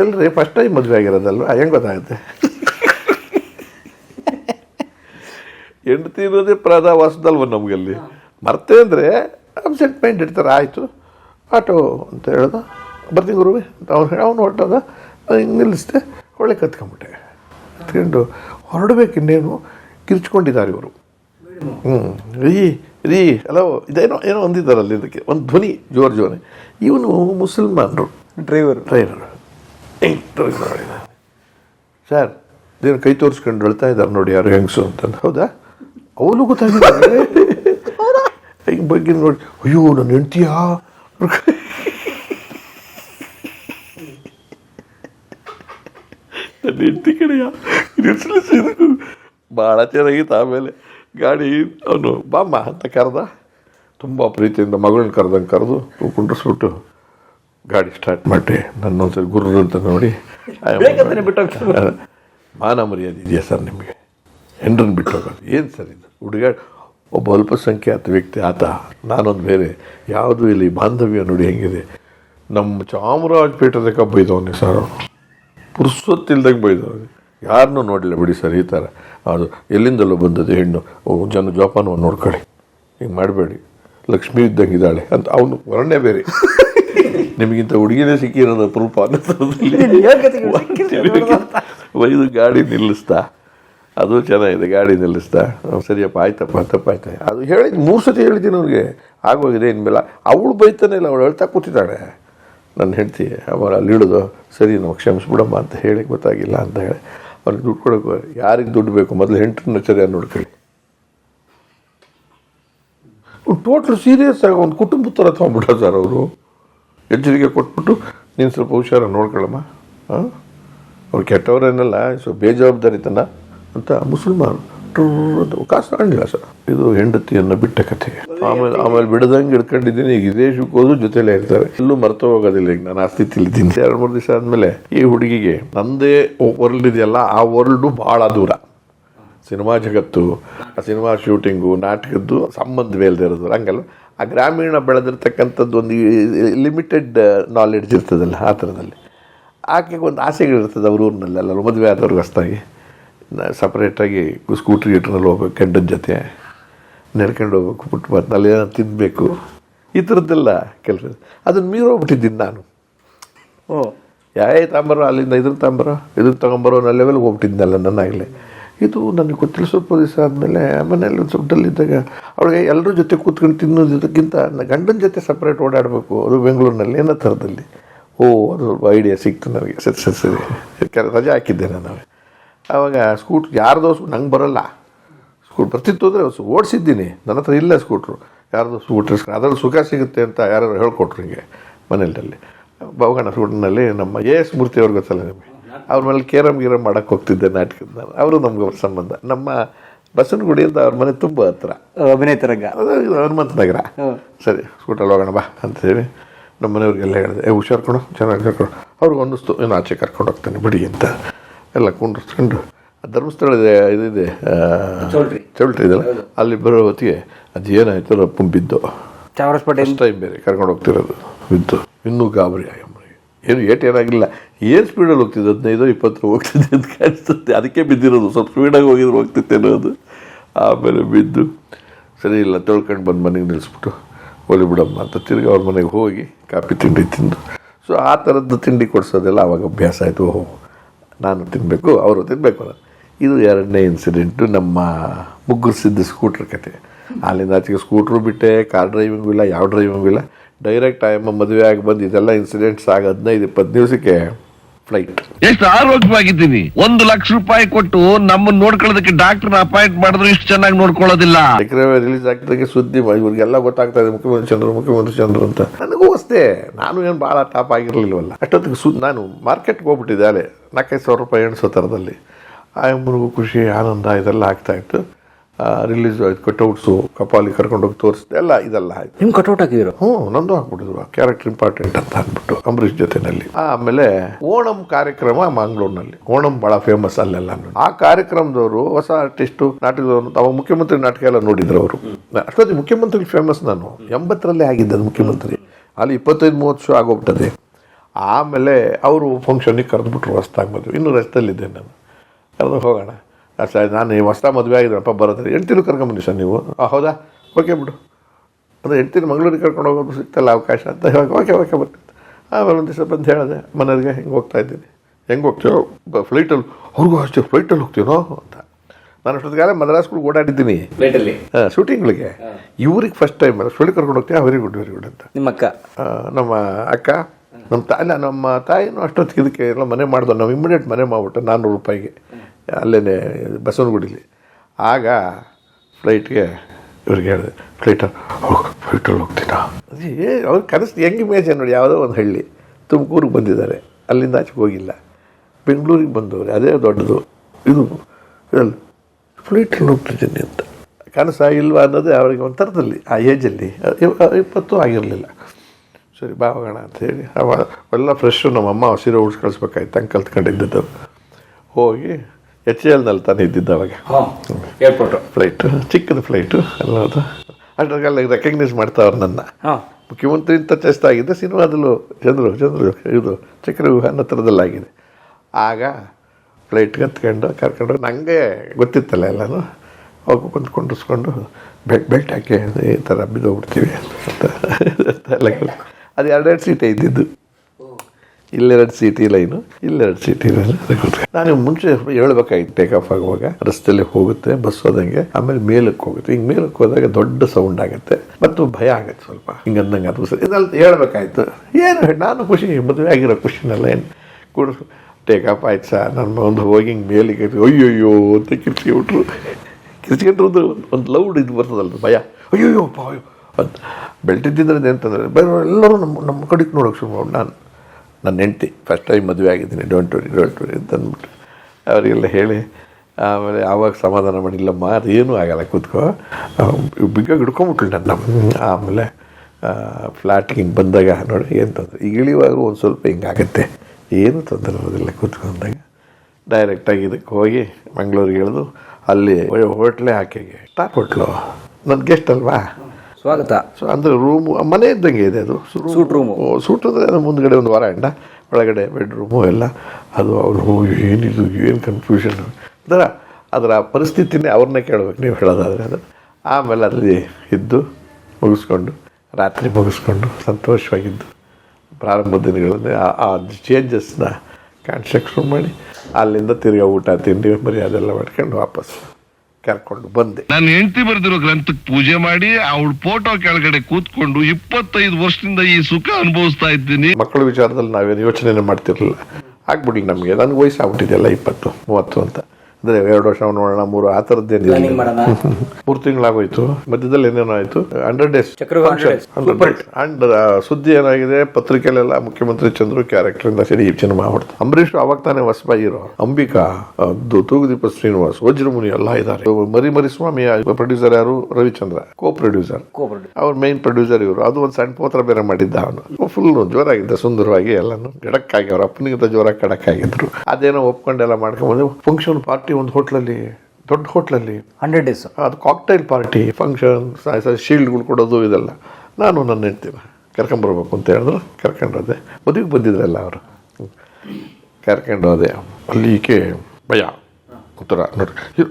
ಅಲ್ರಿ ಫಸ್ಟ್ ಟೈಮ್ ಮದುವೆ ಆಗಿರೋದಲ್ವ? ಹೆಂಗೆ ಗೊತ್ತಾಗುತ್ತೆ? ಹೆಂಡತಿ ಇರೋದೇ ಪ್ರಾದ ವಾಸದಲ್ವ ನಮಗಲ್ಲಿ? ಮರ್ತೆ ಅಂದರೆ ಅಬ್ಸೆಂಟ್ ಮೈಂಡ್ ಇಡ್ತಾರೆ, ಆಯಿತು, ಆಟೋ ಅಂತ ಹೇಳ್ದ. ಬರ್ತೀನಿ ಗುರುವೆ, ಅಂತ ಅವ್ನು ಹೇಳಿ ಅವ್ನು ಹೊಟ್ಟದ ಹಿಂಗೆ ನಿಲ್ಲಿಸ್ದೆ ಒಳ್ಳೆ ಕತ್ಕೊಂಬಿಟ್ಟೆ ಕತ್ಕೊಂಡು ಹೊರಡ್ಬೇಕು ಇನ್ನೇನು, ಕಿರ್ಚ್ಕೊಂಡಿದ್ದಾರೆ ಇವರು. ಹ್ಞೂ ರೀ ರೀ ಹಲೋ ಇದೇನೋ ಏನೋ ಒಂದಿದ್ದಾರಲ್ಲ ಇದಕ್ಕೆ ಒಂದು ಧ್ವನಿ ಜೋರು ಜೋನೆ ಇವನು ಮುಸಲ್ಮಾನರು. ಡ್ರೈವರ್. ಡ್ರೈವರ್. ಸರ್ ಇದೇನು ಕೈ ತೋರಿಸ್ಕೊಂಡು ಹೇಳ್ತಾ ಇದ್ದಾರೆ ನೋಡಿ ಯಾರು ಹೆಂಗಸು ಅಂತಂದು. ಹೌದಾ? ಅವನು ಗೊತ್ತಾಗಿದ್ದಾರೆ ಹಿಂಗೆ ಬಗ್ಗೆ ನೋಡಿ. ಅಯ್ಯೋ ನನ್ನ ಹೆಂಡ್ತೀಯಾ? ನನ್ನ ಹೆಂಡತಿ ಕಡೆಯ ಭಾಳ ಚೆನ್ನಾಗಿತ್ತು ಆಮೇಲೆ. ಗಾಡಿ ಅವನು ಬಾಮ್ಮ ಅಂತ ಕರೆದ. ತುಂಬ ಪ್ರೀತಿಯಿಂದ ಮಗಳನ್ನ ಕರೆದಂಗೆ ಕರೆದು ಕುಂಡ್ರಿಸ್ಬಿಟ್ಟು ಗಾಡಿ ಸ್ಟಾರ್ಟ್ ಮಾಡಿ ನನ್ನ ಒಂದ್ಸರಿ ಗುರು ಅಂತ ನೋಡಿ. [laughs] ಮಾನ ಮರ್ಯಾದೆ ಇದೆಯಾ ಸರ್ ನಿಮಗೆ? ಹೆಂಡ್ರನ್ನ ಬಿಟ್ಟು ಹೋಗೋದು. ಏನು ಸರ್ ಇದು? ಹುಡುಗ ಒಬ್ಬ ಅಲ್ಪಸಂಖ್ಯಾತ ವ್ಯಕ್ತಿ ಆತ. ನಾನೊಂದು ಬೇರೆ. ಯಾವುದು ಇಲ್ಲಿ ಬಾಂಧವ್ಯ ನೋಡಿ ಹೆಂಗಿದೆ. ನಮ್ಮ ಚಾಮರಾಜಪೇಟೆದಾಗ ಬೈದವನೇ ಸರ್ ಪುರ್ಸೊತ್ತಿಲ್ದಂಗೆ ಬೈದವನು. ಯಾರನ್ನೂ ನೋಡಲಿಲ್ಲ ಬಿಡಿ ಸರ್ ಈ ಥರ ಅದು ಎಲ್ಲಿಂದಲೂ ಬಂದದ್ದು ಹೆಣ್ಣು. ಓ, ಜನ ಜೋಪಾನವನ್ನು ನೋಡ್ಕೊಳ್ಳಿ. ಹಿಂಗೆ ಮಾಡಬೇಡಿ. ಲಕ್ಷ್ಮಿ ಇದ್ದಂಗೆ ಇದ್ದಾಳೆ ಅಂತ. ಅವನು ವರ್ಣೆ ಬೇರೆ. [laughs] ನಿಮಗಿಂತ ಹುಡುಗಿನೇ ಸಿಕ್ಕಿರೋದು ಅಪರೂಪ ಒಯ್ದು ಗಾಡಿ ನಿಲ್ಲಿಸ್ತಾ. ಅದು ಚೆನ್ನಾಗಿದೆ ಗಾಡಿ ನಿಲ್ಲಿಸ್ತಾ. ಸರಿಯಪ್ಪ ಆಯ್ತಪ್ಪ ತಪ್ಪಾಯ್ತು. ಅದು ಹೇಳಿ ಮೂರು ಸತಿ ಹೇಳಿದ್ದೀನಿ ಅವ್ರಿಗೆ ಆಗೋಗಿದೆ ಇನ್ಮೇಲೆ ಅವಳು ಬೈತಾನೆ ಇಲ್ಲ ಅವಳು ಹೇಳ್ತಾ ಕೂತಿದ್ದಾಳೆ. ನನ್ನ ಹೆಂಡ್ತಿ ಅವಳು ಅಲ್ಲಿ ಇಳಿದು ಸರಿ ನಾವು ಕ್ಷಮಿಸ್ಬಿಡಮ್ಮ ಅಂತ ಹೇಳಿ ಗೊತ್ತಾಗಿಲ್ಲ ಅಂತ ಹೇಳಿ. ಅವ್ರಿಗೆ ದುಡ್ಡು ಕೊಡೋಕೆ ಯಾರಿಗೆ ದುಡ್ಡು ಬೇಕು? ಮೊದಲು ಹೆಂಟ್ರನ್ನ ಸರಿಯಾಗಿ ನೋಡ್ಕೊಳ್ಳಿ. ಟೋಟಲ್ ಸೀರಿಯಸ್ ಆಗಿ ಒಂದು ಕುಟುಂಬ ಥರ ತೊಗೊಂಡ್ಬಿಟ್ಟ ಸರ್ ಅವರು. ಎಚ್ಚರಿಕೆ ಕೊಟ್ಬಿಟ್ಟು, ನೀನು ಸ್ವಲ್ಪ ಹುಷಾರ ನೋಡ್ಕೊಳ್ಳಮ್ಮ, ಹಾಂ? ಅವ್ರು ಕೆಟ್ಟವರೇನಲ್ಲ ಸೊ ಬೇಜವಾಬ್ದಾರಿತನ ಅಂತ ಮುಸಲ್ಮಾನ್. ಅಂತ ಕಾಸು ಕಾಣಲಿಲ್ಲ ಸರ್. ಇದು ಹೆಂಡತಿಯನ್ನು ಬಿಟ್ಟ ಕಥೆ. ಆಮೇಲೆ ಆಮೇಲೆ ಬಿಡದಂಗೆ ಹಿಡ್ಕೊಂಡಿದ್ದೀನಿ. ಈಗ ವಿದೇಶಕ್ಕೆ ಹೋದ್ರು ಜೊತೆಲೇ ಇರ್ತಾರೆ. ಎಲ್ಲೂ ಮರ್ತ ಹೋಗೋದಿಲ್ಲ. ಈಗ ನಾನು ಆ ಸ್ಥಿತಿಲಿದ್ದೀನಿ ಎರಡು, ಮೂರು ದಿವಸ ಆದಮೇಲೆ ಈ ಹುಡುಗಿಗೆ ನಂದೇ ವರ್ಲ್ಡ್ ಇದೆಯಲ್ಲ, ಆ ವರ್ಲ್ಡು ಭಾಳ ದೂರ. ಸಿನಿಮಾ ಜಗತ್ತು, ಆ ಸಿನಿಮಾ ಶೂಟಿಂಗು, ನಾಟಕದ್ದು ಸಂಬಂಧವೇ ಇಲ್ಲದೆ ಇರೋದು. ಹಂಗಲ್ಲ. ಆ ಗ್ರಾಮೀಣ ಬೆಳೆದಿರ್ತಕ್ಕಂಥದ್ದು ಒಂದು ಲಿಮಿಟೆಡ್ ನಾಲೆಡ್ಜ್ ಇರ್ತದಲ್ಲ, ಆ ಥರದಲ್ಲಿ ಆಕೆಗೆ ಒಂದು ಆಸೆಗಳಿರ್ತದೆ ಅವ್ರ ಊರಿನಲ್ಲಿ. ಎಲ್ಲರೂ ಮದುವೆ ಆದವ್ರಿಗೆ ಹೊಸ್ದಾಗಿ ಸಪ್ರೇಟಾಗಿ ಸ್ಕೂಟ್ರ್ ಗೀಟ್ರಲ್ಲಿ ಹೋಗ್ಬೇಕು ಗಂಡನ ಜೊತೆ. ನಡ್ಕೊಂಡು ಹೋಗ್ಬೇಕು ಪುಟ್ಟ ಅಲ್ಲಿ ಏನೋ ತಿನ್ನಬೇಕು ಈ ಥರದ್ದೆಲ್ಲ ಕೆಲಸ. ಅದನ್ನು ಮೀರೋಗ್ಬಿಟ್ಟಿದ್ದೀನಿ ನಾನು. ಓ. ಯಾವ ತಾಂಬರೋ ಅಲ್ಲಿಂದ ಇದ್ರ ತಾಂಬರೋ? ಇದ್ರ ತಗೊಂಬರೋ ಅನ್ನೋ ಲೆವೆಲ್ಗೆ ಹೋಗ್ಬಿಟ್ಟಿದ್ನಲ್ಲ ನನ್ನಾಗಲೇ ಇದು ನನಗೆ ಗೊತ್ತಿಲ್ಲ ಸ್ವಲ್ಪ ದಿವಸ ಆದಮೇಲೆ ಸ್ವಲ್ಪ ಡಲ್ಲಿದ್ದಾಗ ಅವಳಿಗೆ ಎಲ್ಲರ ಜೊತೆ ಕೂತ್ಕೊಂಡು ತಿನ್ನೋದಕ್ಕಿಂತ ಗಂಡನ ಜೊತೆ ಸಪ್ರೇಟ್ ಓಡಾಡಬೇಕು ಅದು ಬೆಂಗಳೂರಿನಲ್ಲಿ ಏನೋ ಥರದಲ್ಲಿ ಓ ಅದು ಸ್ವಲ್ಪ ಐಡಿಯಾ ಸಿಕ್ತು ನನಗೆ. ಸರಿ ಸರಿ ಸರಿ. ರಜೆ ಹಾಕಿದ್ದೆ ನಾನು. ಆವಾಗ ಸ್ಕೂಟ್ರ್ ಯಾರ್ದೋ ನಂಗೆ ಬರಲ್ಲ. ಸ್ಕೂಟ್ ಬರ್ತಿತ್ತು ಅಂದರೆ ಓಡಿಸಿದ್ದೀನಿ. ನನ್ನ ಹತ್ರ ಇಲ್ಲ ಸ್ಕೂಟ್ರು ಯಾರ್ದು ಸ್ಕೂಟ್ರ್ ಅದರಲ್ಲಿ ಸುಖ ಸಿಗುತ್ತೆ ಅಂತ ಯಾರು ಹೇಳ್ಕೊಟ್ರು ಹಿಂಗೆ ಮನೇಲಿ ಹೋಗೋಣ ಸ್ಕೂಟ್ರ್ನಲ್ಲಿ ನಮ್ಮ ಎ ಎಸ್ ಮೂರ್ತಿ ಅವ್ರಿಗೆ ಗೊತ್ತಲ್ಲ ನಿಮಗೆ? ಅವ್ರ ಮೇಲೆ ಕೇರಮ್ ಗೀರಮ್ ಮಾಡಕ್ಕೆ ಹೋಗ್ತಿದ್ದೆ ನಾಟಕದ ನಾನು ಅವರು ನಮ್ಗೆ ಅವ್ರ ಸಂಬಂಧ. ನಮ್ಮ ಬಸವನಗುಡಿಯಿಂದ ಅವ್ರ ಮನೆ ತುಂಬ ಹತ್ರ. ಅಭಿನಯ ರಂಗ ಅದು ಹನುಮಂತ ನಗರ. ಸರಿ ಸ್ಕೂಟ್ರಲ್ಲಿ ಹೋಗೋಣ ಬಾ ಅಂತ ಹೇಳಿ ನಮ್ಮ ಮನೆಯವ್ರಿಗೆಲ್ಲ ಹೇಳಿದೆ. ಏ ಹುಷಾರ್ ಕೊಡು ಚೆನ್ನಾಗಿ ಕರ್ಕೊಂಡು ಅವ್ರಿಗೆ ಅನ್ನಿಸ್ತು ಏನು ಆಚೆ ಕರ್ಕೊಂಡು ಹೋಗ್ತಾನೆ ಬಿಡಿ ಅಂತ. ಎಲ್ಲ ಆ ಧರ್ಮಸ್ಥಳ ಇದೆ ಇದಿದೆ ಚೌಲ್ಟ್ರಿ. ಇದೆಲ್ಲ ಅಲ್ಲಿ ಬರೋ ಹೊತ್ತಿಗೆ ಅದು ಏನಾಯ್ತು ರಪ್ಪಂ ಬಿದ್ದು. ಚಾಮರಾಜಪೇಟೆ ಟೈಮ್ ಬೇರೆ ಕರ್ಕೊಂಡು ಹೋಗ್ತಿರೋದು ಬಿದ್ದು. ಇನ್ನೂ ಗಾಬರಿ ಆಗಿ ಏನು ಏಟ್ ಏನಾಗಿಲ್ಲ. ಏನು ಸ್ಪೀಡಲ್ಲಿ ಹೋಗ್ತಿದ್ದೆ? ಹದಿನೈದು ಇಪ್ಪತ್ತು ಹೋಗ್ತಿದ್ದೆ ಅಂತ ಕಾಣಿಸ್ತದೆ ಅದಕ್ಕೆ ಬಿದ್ದಿರೋದು. ಸ್ವಲ್ಪ ಸ್ಪೀಡಾಗಿ ಹೋಗಿದ್ರು ಹೋಗ್ತಿತ್ತೆ ಅನ್ನೋದು. ಆಮೇಲೆ ಬಿದ್ದು. ಸರಿ ಇಲ್ಲ ತೊಳ್ಕೊಂಡು ಬಂದು ಮನೆಗೆ ನಿಲ್ಲಿಸ್ಬಿಟ್ಟು ಹೋಲಿ ಬಿಡಮ್ಮ ಅಂತ ತಿರ್ಗಿ ಅವ್ರ ಮನೆಗೆ ಹೋಗಿ ಕಾಫಿ ತಿಂಡಿ ತಿಂದು. ಸೊ ಆ ಥರದ್ದು ತಿಂಡಿ ಕೊಡಿಸೋದೆಲ್ಲ ಅವಾಗ ಅಭ್ಯಾಸ ಆಯಿತು ನಾನು ತಿನ್ನಬೇಕು ಅವರು ತಿನ್ನಬೇಕು ನಾನು ಇದು ಎರಡನೇ ಇನ್ಸಿಡೆಂಟು ನಮ್ಮ ಮುಗ್ಗುರ್ಸಿದ್ದ ಸ್ಕೂಟ್ರ್ ಕತೆ. ಅಲ್ಲಿಂದ ಆಚೆಗೆ ಸ್ಕೂಟ್ರು ಬಿಟ್ಟೆ ಕಾರ್ ಡ್ರೈವಿಂಗು ಇಲ್ಲ, ಯಾವ ಡ್ರೈವಿಂಗು ಇಲ್ಲ. ಡೈರೆಕ್ಟ್ ಟೈಮ್ ಮದುವೆ ಆಗಿ ಬಂದು, ಇದೆಲ್ಲ ಇನ್ಸಿಡೆಂಟ್ಸ್ ಆಗ ಹದಿನೈದು, ಇಪ್ಪತ್ತು ದಿವಸಕ್ಕೆ ಫ್ಲೈಟ್ ಎಷ್ಟು ಆರೋಗ್ಯವಾಗಿದ್ದೀನಿ? ಒಂದು ಲಕ್ಷ ರೂಪಾಯಿ ಕೊಟ್ಟು ನಮ್ಮನ್ನ ನೋಡ್ಕೊಳ್ಳೋದಕ್ಕೆ ಡಾಕ್ಟರ್ ಅಪಾಯಿಂಟ್ ಮಾಡಿದ್ರು ಇಷ್ಟು ಚೆನ್ನಾಗಿ ನೋಡ್ಕೊಳ್ಳೋದಿಲ್ಲ. ರಿಲೀಸ್ ಆಗ್ತದೆ ಸುದ್ದಿ ಇವರಿಗೆಲ್ಲ ಗೊತ್ತಾಗ್ತಾ ಇದೆ ಮುಖ್ಯಮಂತ್ರಿ ಚಂದ್ರು ಮುಖ್ಯಮಂತ್ರಿ ಚಂದ್ರು ಅಂತ. ನನಗೂ ಅಷ್ಟೇ ನಾನು ಏನು ಭಾಳ ಟಾಪ್ ಆಗಿರಲಿಲ್ವಲ್ಲ. ಅಷ್ಟೊತ್ತಿಗೆ ಸುದ್ದಿ ನಾನು ಮಾರ್ಕೆಟ್ಗೆ ಹೋಗ್ಬಿಟ್ಟಿದ್ದೆ ಅಲ್ಲೇ ನಾಲ್ಕೈದು ಸಾವಿರ ರೂಪಾಯಿ ಎಣಿಸೋ ಥರದಲ್ಲಿ ಆ ಖುಷಿ ಆನಂದ ಇದೆಲ್ಲ ಆಗ್ತಾ ಇತ್ತು. ರಿಲೀಸ್ ಆಯ್ತು ಕಟೌಟ್ಸು ಕಪಾಲಿ ಕರ್ಕೊಂಡೋಗಿ ತೋರಿಸಿದೆ. ಎಲ್ಲ ಇದೆಲ್ಲ ಆಯ್ತು. ನಿಮ್ ಕಟೌಟ್ ಹಾಕಿದ್ರು ಹ್ಞೂ ನಂದು ಹಾಕ್ಬಿಟ್ಟಿದ್ರು. ಕ್ಯಾರೆಕ್ಟರ್ ಇಂಪಾರ್ಟೆಂಟ್ ಅಂತ ಹಾಕ್ಬಿಟ್ಟು ಅಂಬರೀಷ್ ಜೊತೆನಲ್ಲಿ. ಆಮೇಲೆ ಓಣಂ ಕಾರ್ಯಕ್ರಮ ಮಂಗಳೂರಿನಲ್ಲಿ. ಓಣಂ ಬಹಳ ಫೇಮಸ್ ಅಲ್ಲೆಲ್ಲ ಆ ಕಾರ್ಯಕ್ರಮದವರು ಹೊಸ ಆರ್ಟಿಸ್ಟ್ ನಾಟಕದವರು ಅವಾಗ ಮುಖ್ಯಮಂತ್ರಿ ನಾಟಕ ಎಲ್ಲ ನೋಡಿದ್ರು ಅವರು. ಅಷ್ಟೊತ್ತಿಗೆ ಮುಖ್ಯಮಂತ್ರಿ ಫೇಮಸ್ ನಾನು. ಎಂಬತ್ತರಲ್ಲೇ ಆಗಿದ್ದೆ ಮುಖ್ಯಮಂತ್ರಿ. ಅಲ್ಲಿ ಇಪ್ಪತ್ತೈದು ಮೂವತ್ತು ಶೋ ಆಗೋಗ್ಬಿಟ್ಟದೆ. ಆಮೇಲೆ ಅವರು ಫಂಕ್ಷನಿಗೆ ಕರೆದ್ಬಿಟ್ರು ಹೊಸ್ದಾಗಿ ಮದುವೆ. ಇನ್ನೂ ರಸ್ತೆಯಲ್ಲಿದ್ದೆ ನಾನು. ಕರೆದು ಹೋಗೋಣ. ಅಷ್ಟೇ ನಾನು ನೀವು ಹೊಸ ಮದುವೆ ಆಗಿದ್ರಪ್ಪ ಬರೋದ್ರೆ ಹೆಂಡ್ತಿನೂ ಕರ್ಕೊಂಬನ್ನಿ ಸರ್ ನೀವು. ಆ, ಹೌದಾ? ಓಕೆ ಬಿಡು. ಅಂದರೆ ಹೆಂಡ್ತಿನ ಮಂಗಳೂರಿಗೆ ಕರ್ಕೊಂಡು ಹೋಗೋದು ಸಿಗ್ತಲ್ಲ ಅವಕಾಶ ಅಂತ ಹೇಳಿ ಓಕೆ ಓಕೆ ಬರ್ತೀನಿ. ಆಮೇಲೆ ಒಂದು ದಿವಸ ಬಂದು ಹೇಳಿದೆ ಮನೆಯವ್ರಿಗೆ ಹೆಂಗೆ ಹೋಗ್ತಾ ಇದ್ದೀನಿ. ಹೆಂಗೆ ಹೋಗ್ತೀವೋ ಫ್ಲೈಟಲ್ಲಿ ಅವ್ರಿಗೂ ಅಷ್ಟೇ ಫ್ಲೈಟಲ್ಲಿ ಹೋಗ್ತೀವೋ ಅಂತ. ನಾನು ಅಷ್ಟೊತ್ತಿಗಾಲ ಮದ್ರಾಸ್ಗಳು ಓಡಾಡಿದ್ದೀನಿ. ಹಾಂ ಶೂಟಿಂಗ್ಗಳಿಗೆ ಇವ್ರಿಗೆ ಫಸ್ಟ್ ಟೈಮ್ ಫ್ಲೈಟ್ ಕರ್ಕೊಂಡು ಹೋಗ್ತೀವಿ ವೆರಿ ಗುಡ್ ವೆರಿ ಗುಡ್ ಅಂತ. ನಿಮ್ಮ ಅಕ್ಕ? ನಮ್ಮ ಅಕ್ಕ ನಮ್ಮ ತಾಯಿ ನಮ್ಮ ತಾಯಿನೂ ಅಷ್ಟೊತ್ತಿಗೆ ಇದಕ್ಕೆ ಎಲ್ಲ ಮನೆ ಮಾಡಿದ್ವಿ ನಾವು ಇಮ್ಮಿಡಿಯೇಟ್ ಮನೆ ಮಾಡ್ಬಿಟ್ಟು ನಾನ್ನೂರು ರೂಪಾಯಿಗೆ. ಅಲ್ಲೇ ಬಸವನಗುಡಿಲಿ. ಆಗ ಫ್ಲೈಟ್ಗೆ ಇವ್ರಿಗೆ ಹೇಳಿದೆ, ಫ್ಲೈಟ್ ಫ್ಲೈಟಲ್ಲಿ ಹೋಗ್ತೀನಾ? ಅದೇ, ಅವ್ರ ಕನಸು ಹೆಂಗೆ ಇಮೇಜ್ ನೋಡಿ, ಯಾವುದೋ ಒಂದು ಹಳ್ಳಿ, ತುಮಕೂರಿಗೆ ಬಂದಿದ್ದಾರೆ. ಅಲ್ಲಿಂದ ಆಚೆಗೆ ಹೋಗಿಲ್ಲ. ಬೆಂಗಳೂರಿಗೆ ಬಂದವ್ರೆ, ಅದೇ ದೊಡ್ಡದು. ಇದು ಫ್ಲೈಟಲ್ಲಿ ಹೋಗ್ತಿದ್ದೀನಿ ಅಂತ. ಕನಸ ಇಲ್ವಾ ಅನ್ನೋದೇ ಅವರಿಗೆ ಒಂಥರದಲ್ಲಿ ಆ ಏಜಲ್ಲಿ ಇಪ್ಪತ್ತು ಆಗಿರಲಿಲ್ಲ. ಸರಿ, ಬಾ ಹೋಗೋಣ ಅಂತ ಹೇಳಿ. ಅವ ಎಲ್ಲ ಫ್ರೆಶ್ಶು ನಮ್ಮಮ್ಮ ಸೀರೆ ಉಡ್ಸ್ ಹಂಗೆ ಕಲ್ತ್ಕೊಂಡಿದ್ದದ್ದು ಹೋಗಿ ಎಚ್ ಎ ಎಲ್ನಲ್ಲಿ ತಾನೇ ಇದ್ದಿದ್ದು ಅವಾಗ. ಏರ್ಪೋರ್ಟ್ ಫ್ಲೈಟು ಚಿಕ್ಕದು ಫ್ಲೈಟು ಎಲ್ಲ ಅದು. ಅಷ್ಟಾಗೆಲ್ಲ ರೆಕಗ್ನೈಸ್ ಮಾಡ್ತಾವ್ರು ನನ್ನ. ಹಾ. ಮುಖ್ಯಮಂತ್ರಿ ಅಂತ ಟೆಸ್ಟ್ ಆಗಿದೆ ಸಿನಿಮಾದಲ್ಲೂ ಚಂದ್ರು ಚಂದ್ರು ಇದು ಚಕ್ರ ಅನ್ನೋ ಥರದಲ್ಲಾಗಿದೆ ಆಗ ಫ್ಲೈಟ್ ಹತ್ಕೊಂಡು ಕರ್ಕೊಂಡು ನನಗೆ ಗೊತ್ತಿತ್ತಲ್ಲ ಎಲ್ಲನೂ. ಅವಾಗ ಕುಂತ್ಕೊಂಡಿಸ್ಕೊಂಡು ಬೆಲ್ಟ್ ಬೆಲ್ಟ್ ಹಾಕಿ ಈ ಥರ ಬಿದ್ದೋಗ್ಬಿಡ್ತೀವಿ ಅಂತ. [laughs] ಎಲ್ಲ ಅದು ಎರಡೆರಡು ಸೀಟೇ ಇದ್ದಿದ್ದು. ಇಲ್ಲೆರಡು ಸೀಟಿ ಲೈನು, ಇಲ್ಲೆರಡು ಸೀಟಿ ಲೈನ್ ನಾನು ಮುಂಚೆ ಹೇಳ್ಬೇಕಾಗಿತ್ತು ಟೇಕ್ ಆಫ್ ಆಗುವಾಗ, ರಸ್ತೆಯಲ್ಲಿ ಹೋಗುತ್ತೆ ಬಸ್ ಹೋದಂಗೆ, ಆಮೇಲೆ ಮೇಲಕ್ಕೆ ಹೋಗುತ್ತೆ. ಹಿಂಗೆ ಮೇಲಕ್ಕೆ ಹೋದಾಗ ದೊಡ್ಡ ಸೌಂಡ್ ಆಗುತ್ತೆ. ಮತ್ತು ಭಯ ಆಗುತ್ತೆ ಸ್ವಲ್ಪ. ಹಿಂಗೆ ಅಂದಂಗೆ ಅದು ಇದೆಲ್ಲ ಹೇಳ್ಬೇಕಾಯ್ತು. ಏನು ನಾನು ಖುಷಿ, ಮದುವೆ ಆಗಿರೋ ಖುಷಿನಲ್ಲ ಏನು? ಕೂಡ ಟೇಕ್ ಆಫ್ ಆಯ್ತು ಸರ್. ನನ್ನ ಒಂದು ಹೋಗಿ ಹಿಂಗೆ ಮೇಲಿಗೆ ಅಯ್ಯೋಯ್ಯೋ, ಅಂತ ಕಿರ್ಚ್ಕೊಂಡ್ಬಿಟ್ರು ಕಿರ್ಚ್ಕೊಂಡ್ರು ಒಂದು ಒಂದು ಲೌಡ್ ಇದು ಬರ್ತದಲ್ಲ ಭಯ. ಅಯ್ಯೋಯ್ಯೋ ಅಯ್ಯೋ, ಅಂತ. ಬೆಲ್ಟ್ ಏನಂತಂದ್ರೆ ಬೇರೆ ಎಲ್ಲರೂ ನಮ್ಮ ನಮ್ಮ ಕಡೆಗೆ ನೋಡೋಕೆ ಶುರು ನಾನು ನನ್ನ ಹೆಂಡ್ತಿ ಫಸ್ಟ್ ಟೈಮ್ ಮದುವೆ ಆಗಿದ್ದೀನಿ ಡೋಂಟ್ ವರಿ ಡೋಂಟ್ ವರಿ ಅಂತ ಅಂದ್ಬಿಟ್ಟು ಅವರಿಗೆಲ್ಲ ಹೇಳಿ, ಆಮೇಲೆ ಆವಾಗ ಸಮಾಧಾನ ಮಾಡಿಲ್ಲಮ್ಮ ಏನೂ ಆಗಲ್ಲ, ಕೂತ್ಕೋ. ಬಿಗ್ಗಾಗಿ ಹಿಡ್ಕೊಂಬಿಟ್ಲು ನನ್ನ. ಆಮೇಲೆ ಫ್ಲ್ಯಾಟ್ಗೆ ಹಿಂಗೆ ಬಂದಾಗ ನೋಡಿ, ಏನು ತೊಂದರೆ ಇಳಿಯುವಾಗ ಒಂದು ಸ್ವಲ್ಪ ಹಿಂಗಾಗತ್ತೆ ಏನು ತೊಂದರೆ ಇರೋದಿಲ್ಲ ಕೂತ್ಕೊಂಡಾಗ ಡೈರೆಕ್ಟಾಗಿ ಇದಕ್ಕೆ ಹೋಗಿ ಮಂಗಳೂರಿಗೆ ಇಳಿದು, ಅಲ್ಲಿ ಹೋಟ್ಲೆ ಹಾಕಿಗೆ ಸ್ಟಾರ್ ಹೋಟ್ಲು ನನ್ನ ಗೆಸ್ಟ್ ಅಲ್ವಾ? ಸ್ವಾಗತ. ಸೊ ಅಂದರೆ ರೂಮು ಮನೆ ಇದ್ದಂಗೆ ಇದೆ ಅದು. Suit room. ಸೂಟ್ ಅಂದರೆ ಅದು ಮುಂದ್ಗಡೆ ಒಂದು ವರಾಂಡ ಒಳಗಡೆ ಬೆಡ್ರೂಮು ಎಲ್ಲ. ಅದು ಅವರು ಏನಿದು ಏನು ಕನ್ಫ್ಯೂಷನ್ ಅದರ ಅದರ ಪರಿಸ್ಥಿತಿನೇ ಅವ್ರನ್ನೇ ಕೇಳಬೇಕು ನೀವು ಹೇಳೋದಾದರೆ ಅದು. ಆಮೇಲೆ ಅಲ್ಲಿ ಇದ್ದು ಮುಗಿಸ್ಕೊಂಡು ರಾತ್ರಿ ಮುಗಿಸ್ಕೊಂಡು ಸಂತೋಷವಾಗಿದ್ದು. ಪ್ರಾರಂಭ ದಿನಗಳಲ್ಲಿ ಆ- ಚೇಂಜಸ್ನ ಕಾನ್ಸ್ಟ್ರಕ್ಷನ್ ಮಾಡಿ ಅಲ್ಲಿಂದ ತಿರ್ಗಾ ಊಟ ತಿಂಡಿ ಬರೀ ಅದೆಲ್ಲ ಮಾಡ್ಕೊಂಡು ವಾಪಸ್. ಕರ್ಕೊಂಡು ಬಂದೆ. ನನ್ನ ಹೆಂಡತಿ ಬರೆದಿರೋ ಗ್ರಂಥಕ್ಕೆ ಪೂಜೆ ಮಾಡಿ ಅವಳ ಫೋಟೋ ಕೆಳಗಡೆ ಕೂತ್ಕೊಂಡು ಇಪ್ಪತ್ತೈದು ವರ್ಷದಿಂದ ಈ ಸುಖ ಅನುಭವಿಸ್ತಾ ಇದ್ದೀನಿ. ಮಕ್ಕಳ ವಿಚಾರದಲ್ಲಿ ನಾವೇನು ಯೋಚನೆ ಮಾಡ್ತಿರಲಿಲ್ಲ. ಆಗ್ಬಿಡ್ಲಿ ನಮಗೆ ನನಗೆ ವಯಸ್ಸಾಗ್ಬಿಟ್ಟಿದೆಯಲ್ಲ ಇಪ್ಪತ್ತು ಮೂವತ್ತು ಅಂತ. ಅಂದರೆ ಎರಡು ವರ್ಷ ನೋಡೋಣ ಮೂರು ಆ ಮಾಡೋಣ ಮೂರು ತಿಂಗಳಾಗೋಯ್ತು. ಮಧ್ಯದಲ್ಲಿ ಏನೇನೋ ಆಯ್ತು. ಹಂಡ್ರೆಡ್ ಡೇಸ್ ಚಕ್ರವ್ಯೂಹ 100 ಅಂಡ್ ಸುದ್ದಿ ಏನಾಗಿದೆ? ಪತ್ರಿಕೆಲೆಲ್ಲ ಮುಖ್ಯಮಂತ್ರಿ ಚಂದ್ರು ಕ್ಯಾರೆಕ್ಟರ್ ಇಂದ ಸರಿ ಸಿನಿಮಾ ಹೊಡ್ತು ಅಂಬರೀಷ್ ಅವಾಗ ತಾನೇ ಹೊಸಬಾಗಿ ಇರೋ ಅಂಬಿಕಾ ತೂಗುದೀಪ ಶ್ರೀನಿವಾಸ್ ವಜ್ರಮುನಿ ಎಲ್ಲ ಇದ್ದಾರೆ. ಮರಿ ಮರಿಸ್ವಾಮಿ ಪ್ರೊಡ್ಯೂಸರ್ ಯಾರು? ರವಿಚಂದ್ರ. Co producer. ಅವ್ರ ಮೇನ್ ಪ್ರೊಡ್ಯೂಸರ್ ಇವರು. ಅದು ಒಂದು ಸಣ್ಣ ಪೋತ್ರ ಬೇರೆ ಮಾಡಿದ್ದ ಅವನು. ಫುಲ್ ಜೋರಾಗಿದ್ದ ಸುಂದರವಾಗಿ ಎಲ್ಲಾನು. ಗಡಕ್ಕಾಗಿ ಅವ್ರ ಅಪ್ಪನಿಗಿಂತ ಜೋರಾಗಿ ಕಡಕ್ಕಾಗಿದ್ರು ಅದೇನೋ ಒಪ್ಕೊಂಡೆಲ್ಲ ಮಾಡ್ಕೊಂಡ್ಬಂದು ಫಂಕ್ಷನ್ ಪಾರ್ಟಿ ಒಂದು ಹೋಟ್ಲಲ್ಲಿ ದೊಡ್ಡ ಹೋಟ್ಲಲ್ಲಿ ಹಂಡ್ರೆಡ್ ಡೇಸ್. ಅದು ಕಾಕ್ಟೈಲ್ ಪಾರ್ಟಿ ಫಂಕ್ಷನ್ ಶೀಲ್ಡ್ಗಳು ಕೊಡೋದು ಇದೆಲ್ಲ. ನಾನು ನನ್ನ ಹೆಂಡ್ತೀನಿ ಕರ್ಕೊಂಬರ್ಬೇಕು ಅಂತ ಹೇಳಿದ್ರು. ಕರ್ಕೊಂಡೋದೆ ಮದುವೆಗೆ ಬಂದಿದ್ರಲ್ಲ ಅವರು. ಕರ್ಕೊಂಡೋದೆ ಅಲ್ಲಿ ಈಕೆ ಭಯ. ಉತ್ತರ ನೋಡಿ.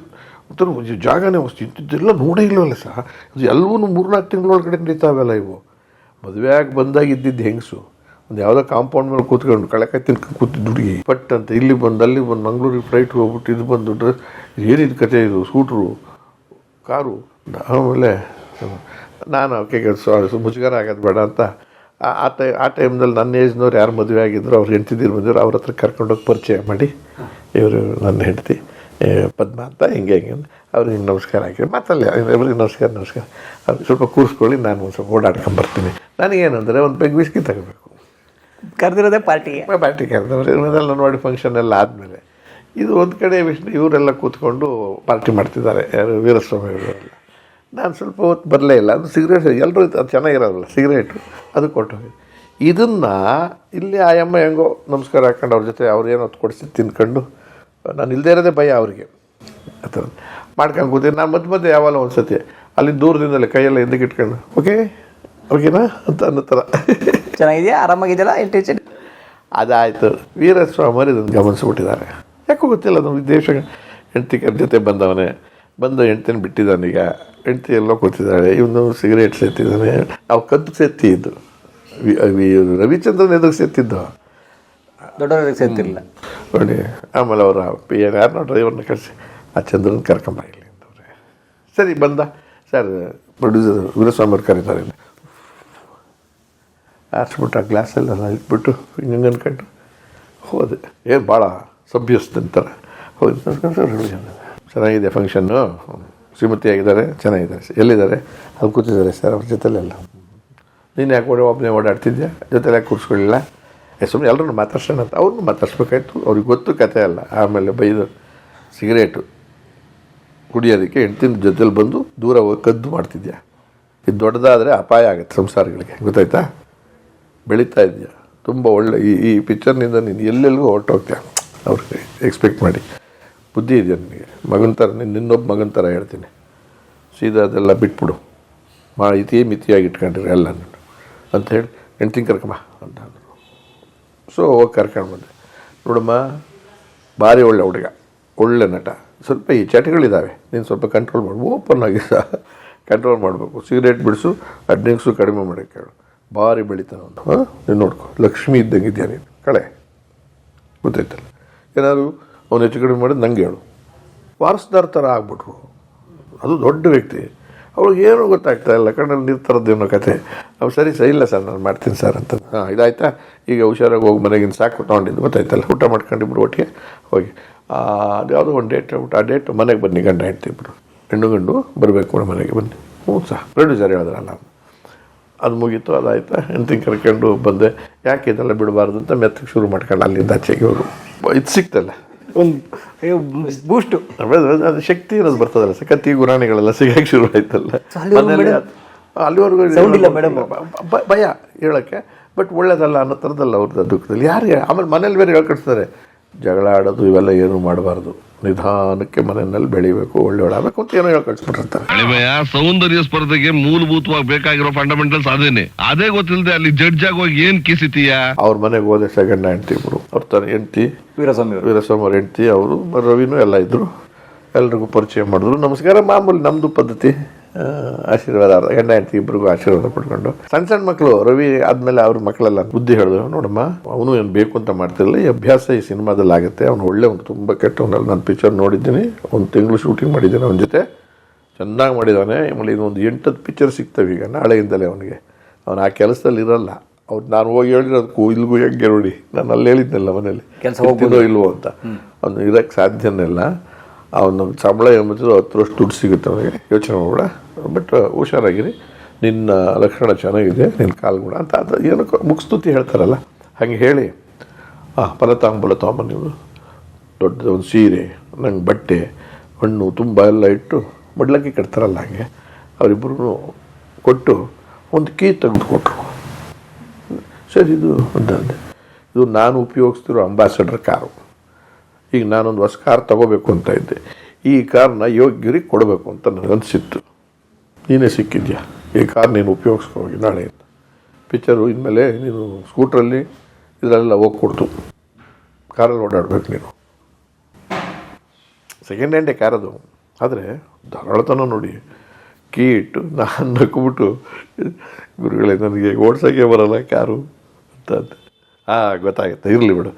ಉತ್ತರ ಜಾಗನೇ ವಸ್ತು. ಇಂಥದ್ದೆಲ್ಲ ನೋಡೇ ಇಲ್ಲವಲ್ಲ ಸಹ. ಇದು ಎಲ್ಲವೂ ಮೂರ್ನಾಲ್ಕು ತಿಂಗಳೊಳಗಡೆ ನಡೀತಾವೆಲ್ಲ ಇವು. ಮದುವೆ ಆಗಿ ಬಂದಾಗ ಇದ್ದಿದ್ದು ಹೆಂಗಸು? ಒಂದು ಯಾವುದೋ ಕಾಂಪೌಂಡ್ ಮೇಲೆ ಕೂತ್ಕೊಂಡು ಕಳೆಕಾಯಿ ತಿನ್ಕೊಂಡು ಕೂತಿದ್ದು ಹುಡುಗಿ. ಪಟ್ ಅಂತ ಇಲ್ಲಿ ಬಂದು, ಅಲ್ಲಿ ಬಂದು, ಮಂಗಳೂರಿಗೆ ಫ್ಲೈಟ್ ಹೋಗ್ಬಿಟ್ಟು ಇದು ಬಂದು ಡ್ರೆಸ್ ಏನಿದು ಕತೆ ಇದು? ಸೂಟ್ರು ಕಾರು. ಆಮೇಲೆ ನಾನು ಓಕೆ ಮುಜುಗರ ಆಗೋದು ಬೇಡ ಅಂತ. ಆ- ಟೈ ಆ ಟೈಮ್ನಲ್ಲಿ ನನ್ನ ಏಜ್ನವ್ರು ಯಾರು ಮದುವೆ ಆಗಿದ್ರು, ಅವ್ರು ಹೆಂಡ್ತಿದ್ದೀರು ಬಂದಿದ್ರು ಅವ್ರ ಹತ್ರ ಕರ್ಕೊಂಡೋಗಿ ಪರಿಚಯ ಮಾಡಿ. ಇವರು ನನ್ನ ಹೆಂಡ್ತಿ. ಪದ್ಮ ಅಂತ, ಹಿಂಗೆ ಹಿಂಗೆ ಅವ್ರಿಗೆ ನಮಸ್ಕಾರ ಹಾಕಿ ಮಾತಲ್ಲ ಇವ್ರಿಗೆ ನಮಸ್ಕಾರ ನಮಸ್ಕಾರ. ಅವ್ರಿಗೆ ಸ್ವಲ್ಪ ಕೂರಿಸ್ಕೊಳ್ಳಿ, ನಾನು ಒಂದು ಸ್ವಲ್ಪ ಓಡಾಡ್ಕೊಂಬರ್ತೀನಿ ನನಗೇನಂದರೆ ಒಂದು ಬೆಗ್ ವಿಸ್ಕಿ ತಗೋಬೇಕು. ಕರೆದಿರೋದೇ ಪಾರ್ಟಿಗೆ ಪಾರ್ಟಿ ಕರೆದವ್ರು ಇವರೆಲ್ಲ ನೋಡಿ ಫಂಕ್ಷನ್ ಎಲ್ಲ ಆದಮೇಲೆ. ಇದು ಒಂದು ಕಡೆ ವಿಷ್ಣು, ಇವರೆಲ್ಲ ಕೂತ್ಕೊಂಡು ಪಾರ್ಟಿ ಮಾಡ್ತಿದ್ದಾರೆ, ಯಾರು ವೀರಸ್ವಾಮಿ ನಾನು ಸ್ವಲ್ಪ ಹೊತ್ತು ಬರಲೇ ಇಲ್ಲ, ಅದು ಸಿಗರೇಟ್ ಎಲ್ಲರೂ ಅದು ಚೆನ್ನಾಗಿರೋದಲ್ಲ, ಸಿಗರೇಟು, ಅದು ಕೊಟ್ಟು ಹೋಗಿ ಇದನ್ನು ಇಲ್ಲಿ ಆಯಮ್ಮ ಹೆಂಗೋ ನಮಸ್ಕಾರ ಹಾಕೊಂಡು ಅವ್ರ ಜೊತೆ ಅವ್ರು ಏನೋ ಹೊತ್ತು ಕೊಡಿಸಿ ತಿನ್ಕೊಂಡು, ನಾನು ಇಲ್ಲದೆ ಇರೋದೇ ಭಯ ಅವರಿಗೆ. ಆ ಥರ ಮಾಡ್ಕೊಂಡು ಕೂತೀನಿ. ನಾನು ಮಧ್ಯ ಮಧ್ಯೆ ಯಾವಾಗ ಒಂದು ಸತಿ ಅಲ್ಲಿ ದೂರದಿಂದಲೇ ಕೈಯೆಲ್ಲ ಹಿಂದಕ್ಕೆ ಇಟ್ಕೊಂಡು, ಓಕೆ ಓಕೆನಾ ಅಂತ ಅನ್ನೋ ಥರ ಚೆನ್ನಾಗಿದೆಯಾ? ಆರಾಮಾಗಿದೆಯಲ್ಲ? ಏನು ಟೆನ್ಷನ್ ಅದಾಯಿತು. ವೀರಸ್ವಾಮರು ಇದನ್ನು ಗಮನಿಸ್ಬಿಟ್ಟಿದ್ದಾರೆ. ಯಾಕೋ ಗೊತ್ತಿಲ್ಲ ನಮ್ಮ ದೇಶ ಹೆಂಡತಿ ಜೊತೆ ಬಂದವನೇ. ಬಂದು ಹೆಂಡ್ತಿನ ಈಗ. ಹೆಂಡ್ತಿ ಎಲ್ಲೋ ಕೂತಿದ್ದಾಳೆ. ಇವನು ಸಿಗರೇಟ್ ಸೇತಿದ್ದಾನೆ ಅವು ಕದ್ದು ಸೇತಿ ಇದ್ದು ರವಿಚಂದ್ರನ್ ಎದುರು ಸೇತಿದ್ದು ದೊಡ್ಡವ್ರಿಗೆ ಸೇತಿರಲಿಲ್ಲ ನೋಡಿ ಆಮೇಲೆ ಅವರ ಪಿ ಎನ್ ಯಾರನ್ನೋ ಡ್ರೈವರ್ನ ಕಳಿಸಿ ಆ ಚಂದ್ರನ ಕರ್ಕೊಂಬ ಇಲ್ಲಿ ಅಂತವ್ರೆ. ಸರಿ ಬಂದ. ಸರ್ ಪ್ರೊಡ್ಯೂಸರ್ ವೀರಸ್ವಾಮಿ ಅವ್ರು ಕರೀತಾರೆ. ಆರಿಸ್ಬಿಟ್ಟು ಆ ಗ್ಲಾಸಲ್ಲೆಲ್ಲ ಇಟ್ಬಿಟ್ಟು ಹಿಂಗೆ ಅನ್ಕೊಂಡು ಹೋದೆ. ಏನು ಭಾಳ ಸಭ್ಯಸ್ತಂತಾರೆ ಹೋಗಿ ಚೆನ್ನಾಗಿದೆ ಫಂಕ್ಷನ್ನು ಶ್ರೀಮತಿ ಆಗಿದ್ದಾರೆ, ಚೆನ್ನಾಗಿದ್ದಾರೆ. ಎಲ್ಲಿದ್ದಾರೆ? ಅಲ್ಲಿ ಕೂತಿದ್ದಾರೆ ಸರ್, ಅವ್ರ ಜೊತೆಲೆಲ್ಲ ನೀನು ಯಾಕೆ ಓಡೋ ಒಬ್ಬನೇ ಓಡಾಡ್ತಿದ್ಯಾ? ಜೊತೆಲೆ ಕೂರಿಸ್ಕೊಳ್ಳಿಲ್ಲ? ಸುಮ್ಮನೆ ಎಲ್ಲರೂ ಮಾತಾಡ್ಸೋಣ ಅಂತ. ಅವ್ರನ್ನೂ ಮಾತಾಡ್ಸ್ಬೇಕಾಯ್ತು. ಅವ್ರಿಗೆ ಗೊತ್ತು ಕತೆ ಅಲ್ಲ. ಆಮೇಲೆ ಬೈದು ಸಿಗರೇಟು ಕುಡಿಯೋದಕ್ಕೆ ಹೆಂಡ್ತಿನ ಜೊತೆಲಿ ಬಂದು ದೂರ ಹೋಗಿ ಕದ್ದು ಮಾಡ್ತಿದ್ಯಾ? ಇದು ದೊಡ್ಡದಾದರೆ ಅಪಾಯ ಆಗುತ್ತೆ ಸಂಸಾರಗಳಿಗೆ. ಗೊತ್ತಾಯ್ತಾ? ಬೆಳೀತಾ ಇದೆಯಾ? ತುಂಬ ಒಳ್ಳೆ ಈ ಈ ಪಿಕ್ಚರ್ನಿಂದ ನೀನು ಎಲ್ಲೆಲ್ಲಿಗೂ ಹೊರಟೋಗ್ತೀಯ? ಅವ್ರಿಗೆ ಎಕ್ಸ್ಪೆಕ್ಟ್ ಮಾಡಿ. ಬುದ್ಧಿ ಇದೆಯಾ ನಿನಗೆ? ಮಗನ ಥರ ನೀನು ನಿನ್ನೊಬ್ಬ ಮಗನ ಥರ ಹೇಳ್ತೀನಿ. ಸೀದಾ ಅದೆಲ್ಲ ಬಿಟ್ಬಿಡು. ಮಾ ಇತಿ ಮಿತಿಯಾಗಿ ಇಟ್ಕೊಂಡಿರಿ ಎಲ್ಲ ಅಂತ ಹೇಳಿ, ಹೆಂಡ್ತಿನ ಕರ್ಕಮ್ಮ ಅಂತ ಅಂದರು. ಸೊ ಹೋಗಿ ಕರ್ಕೊಂಡು ಬಂದೆ. ನೋಡಮ್ಮ, ಭಾರಿ ಒಳ್ಳೆ ಹುಡುಗ. ಒಳ್ಳೆ ನಟ. ಸ್ವಲ್ಪ ಈ ಚಟಗಳಿದ್ದಾವೆ ನೀನು ಸ್ವಲ್ಪ [laughs] ಕಂಟ್ರೋಲ್ ಮಾಡಿ. ಓಪನ್ ಆಗಿ ಕಂಟ್ರೋಲ್ ಮಾಡಬೇಕು. ಸಿಗರೇಟ್ ಬಿಡಿಸು ಡ್ರಿಂಕ್ಸು ಕಡಿಮೆ ಮಾಡೋಕ್ಕೆ ಹೇಳು ಭಾರಿ ಬೆಳಿತಾನೆ ಅವನು. ಹಾಂ? ನೀನು ನೋಡ್ಕೊ. ಲಕ್ಷ್ಮಿ ಇದ್ದಂಗೆ ಇದೆಯಾ ನೀನು? ಕಳೆ. ಗೊತ್ತಾಯ್ತಲ್ಲ? ಏನಾದ್ರು ಅವನು ಹೆಚ್ಚು ಕಡಿಮೆ ಮಾಡಿದ್ ನಂಗೆ ಹೇಳು. ವಾರಸ್ದಾರ್ ಥರ ಆಗ್ಬಿಟ್ರು. ಅದು ದೊಡ್ಡ ವ್ಯಕ್ತಿ. ಅವ್ಳಿಗೆ ಏನೂ ಗೊತ್ತಾಗ್ತಾ ಇಲ್ಲ. ಕಣ್ಣಲ್ಲಿ ನೀರು ಥರದ್ದೇನೋ ಕತೆ. ಅವ್ರು ಸರಿ ಸರಿ ಇಲ್ಲ ಸರ್, ನಾನು ಮಾಡ್ತೀನಿ ಸರ್ ಅಂತ. ಹಾಂ, ಇದಾಯ್ತಾ? ಈಗ ಹುಷಾರಾಗಿ ಹೋಗಿ ಮನೆಗಿನ ಸಾಕು ತೊಗೊಂಡಿದ್ದು. ಗೊತ್ತಾಯ್ತಲ್ಲ? ಊಟ ಮಾಡ್ಕೊಂಡಿಬ್ರು ಒಟ್ಟಿಗೆ. ಹೋಗಿ. ಅದು ಯಾವುದೋ ಒಂದು ಡೇಟ್ ಹೇಳ್ಬಿಟ್ಟು, ಆ ಡೇಟ್ ಮನೆಗೆ ಬನ್ನಿ, ಗಂಡ ಹೇಳ್ತಿಬ್ರು ಹೆಣ್ಣು ಗಂಡು ಬರಬೇಕು, ಮನೆಗೆ ಬನ್ನಿ. ಹ್ಞೂ ಸರ್. ಪ್ರೊಡ್ಯೂಸರ್ ಹೇಳಿದ್ರಲ್ಲ. ಅದು ಮುಗೀತು ಅದಾಯ್ತಾ ಹೆಂಡ್ತಿನ ಕರ್ಕೊಂಡು ಬಂದೆ. ಯಾಕೆ ಇದೆಲ್ಲ ಬಿಡಬಾರ್ದು ಅಂತ ಮೆತ್ತಗೆ ಶುರು ಮಾಡ್ಕೊಂಡು ಅಲ್ಲಿಂದ ಆಚೆಗೆ ಹೋಗು. ಇದು ಸಿಕ್ತಲ್ಲ? ಒಂದು ಬೂಸ್ಟು ಅದು- ಶಕ್ತಿ ಇರೋದು ಬರ್ತದಲ್ಲ ಸಕತ್ತಿ ಗುರಾಣಿಗಳೆಲ್ಲ ಸಿಗಕ್ಕೆ ಶುರು ಆಯ್ತಲ್ಲ. ಅಲ್ಲಿವರೆಗೂ? ಭಯ ಹೇಳೋಕ್ಕೆ. ಬಟ್ ಒಳ್ಳೇದಲ್ಲ ಅನ್ನೋ ಥರದಲ್ಲ ಅವ್ರದ್ದು ದುಃಖದಲ್ಲಿ. ಯಾರಿಗೆ ಆಮೇಲೆ ಮನೇಲಿ ಬೇರೆ ಹೇಳ್ಕೊಡ್ತಾರೆ ಜಗಳ ಆಡೋದು ಇವೆಲ್ಲ ಏನು ಮಾಡಬಾರ್ದು. ನಿಧಾನಕ್ಕೆ ಮನೆಯಲ್ಲಿ ಬೆಳಿಬೇಕು ಒಳ್ಳೆ ಆಗಬೇಕು ಅಂತ ಏನೋ ಅಳಿಮಯ್ಯ ಸೌಂದರ್ಯ ಸ್ಪರ್ಧೆಗೆ ಮೂಲಭೂತವಾಗಿ ಬೇಕಾಗಿರೋ ಫಂಡಮೆಂಟಲ್ಸ್ ಸಾಧನೆ. ಅದೇ ಗೊತ್ತಿಲ್ಲದೆ ಅಲ್ಲಿ ಜಡ್ಜ್ ಆಗೋಗಿ ಏನ್ ಕಿಸಿತೀಯ? ಅವ್ರ ಮನೆಗೆ ಹೋದೆ ಸೆಕೆಂಡ್ ಹೆಂಡ್ತಿ ಇಬ್ರು ಅವ್ರ ತರ ಹೆಂಡ್ತಿ ವೀರಸ್ವಾಮಿ ಅವರು. ವೀರಸ್ವಾಮಿ ಅವ್ರ ಹೆಂಡ್ತಿ ಅವರು ರವಿನೂ ಎಲ್ಲ ಇದ್ದರು ಎಲ್ರಿಗೂ ಪರಿಚಯ ಮಾಡಿದ್ರು. ನಮಸ್ಕಾರ ಮಾಮೂಲಿ ನಮ್ಮದು ಪದ್ಧತಿ. ಆಶೀರ್ವಾದ ಗಂಡ ಹೆಂಡತಿ ಇಬ್ಬರಿಗೂ ಆಶೀರ್ವಾದ ಪಡ್ಕೊಂಡು. ಸಣ್ಣ ಸಣ್ಣ ಮಕ್ಕಳು ರವಿ ಆದ್ಮೇಲೆ ಅವ್ರ ಮಕ್ಕಳೆಲ್ಲ ಬುದ್ಧಿ ಹೇಳಿದ್ರು ನೋಡಮ್ಮ ಅವನು ಏನು ಬೇಕು ಅಂತ ಮಾಡ್ತಿರಲಿಲ್ಲ ಈ ಅಭ್ಯಾಸ ಈ ಸಿನಿಮಾದಲ್ಲಿ ಆಗುತ್ತೆ ಅವ್ನು ಒಳ್ಳೆ ಒಂದು ತುಂಬ ಕೆಟ್ಟವನಲ್ಲ ನಾನು ಪಿಕ್ಚರ್ ನೋಡಿದ್ದೀನಿ ಒಂದು ತಿಂಗಳು ಶೂಟಿಂಗ್ ಮಾಡಿದ್ದೀನಿ ಅವನ ಜೊತೆ. ಚೆನ್ನಾಗಿ ಮಾಡಿದ್ದಾನೆ ಆಮೇಲೆ ಒಂದು ಎಂಟತ್ತು ಪಿಕ್ಚರ್ ಸಿಗ್ತವೆ ಈಗ ನಾಳೆಯಿಂದಲೇ ಅವನಿಗೆ. ಅವನು ಆ ಕೆಲಸದಲ್ಲಿ ಇರಲ್ಲ. ಅವ್ರು ನಾನು ಹೋಗಿ ಹೇಳಿರೋದಕ್ಕೂ ಇಲ್ಗೂ ಹೆಂಗೆ ನೋಡಿ. ನಾನು ಅಲ್ಲಿ ಹೇಳಿದ್ನಲ್ಲ ಮನೇಲಿ. ಕೆಲಸ ಇರ್ತೀನೋ ಇಲ್ವೋ ಅಂತ. ಅವನು ಇರೋಕ್ಕೆ ಸಾಧ್ಯನೇ ಇಲ್ಲ. ಅವನು ಸಂಬಳ ಎಂಬುದು ಹತ್ತು ವರ್ಷ ದುಡ್ಡು ಸಿಗುತ್ತೆ ಅವನಿಗೆ ಯೋಚನೆ ಮಾಡಬೇಡ. ಬಟ್ ಹುಷಾರಾಗಿರಿ. ನಿನ್ನ ಲಕ್ಷಣ ಚೆನ್ನಾಗಿದೆ ನಿನ್ನ ಕಾಲ್ಗುಣ ಅಂತ ಅದು ಏನಕ್ಕೋ ಮುಕ್ಸ್ತುತಿ ಹೇಳ್ತಾರಲ್ಲ, ಹಾಗೆ ಹೇಳಿ. ಆ, ಫಲತಾಂಬೂಲ ತಾಂಬ ನೀವು. ದೊಡ್ಡದ ಒಂದು ಸೀರೆ, ನಂಗೆ ಬಟ್ಟೆ, ಹಣ್ಣು ತುಂಬ ಎಲ್ಲ ಇಟ್ಟು ಮಡ್ಲಕ್ಕಿ ಕಟ್ತಾರಲ್ಲ ಹಾಗೆ ಅವರಿಬ್ಬರು ಕೊಟ್ಟು ಒಂದು ಕೀ ತೆಗೆದುಕೊಟ್ರು. ಸರಿ, ಇದು ಅಂತ ಇದು ನಾನು ಉಪಯೋಗಿಸ್ತಿರೋ ಅಂಬಾಸಡರ್ ಕಾರು. ಈಗ ನಾನೊಂದು ಹೊಸ ಕಾರ್ ತಗೋಬೇಕು ಅಂತ ಇದ್ದೆ. ಈ ಕಾರ್ನ ಯೋಗ್ಯರಿಗೆ ಕೊಡಬೇಕು ಅಂತ ನನಗೆ ಅನಿಸಿತ್ತು. ನೀನೇ ಸಿಕ್ಕಿದ್ಯಾ? ಈ ಕಾರ್ ನೀನು ಉಪಯೋಗಿಸ್ಕೋಗಿ ನಾಳೆಯಿಂದ ಪಿಕ್ಚರು ಇನ್ಮೇಲೆ ನೀನು ಸ್ಕೂಟ್ರಲ್ಲಿ ಇದರಲ್ಲೆಲ್ಲ ಹೋಗಿ ಕೊಡ್ತು ಕಾರಲ್ಲಿ ಓಡಾಡಬೇಕು ನೀನು. ಸೆಕೆಂಡ್ ಹ್ಯಾಂಡೇ ಕಾರ್ ಅದು ಆದರೆ ಧಾರಾಳತನ ನೋಡಿ. ಕೀ ಇಟ್ಟು ನಾನು ನಕ್ಬಿಟ್ಟು ಗುರುಗಳೇ, ನನಗೆ ಓಡ್ಸೋಕ್ಕೆ ಬರಲ್ಲ ಕಾರು ಅಂತ ಹಾಂ ಗೊತ್ತಾಗುತ್ತೆ. ಇರಲಿ ಬಿಡು.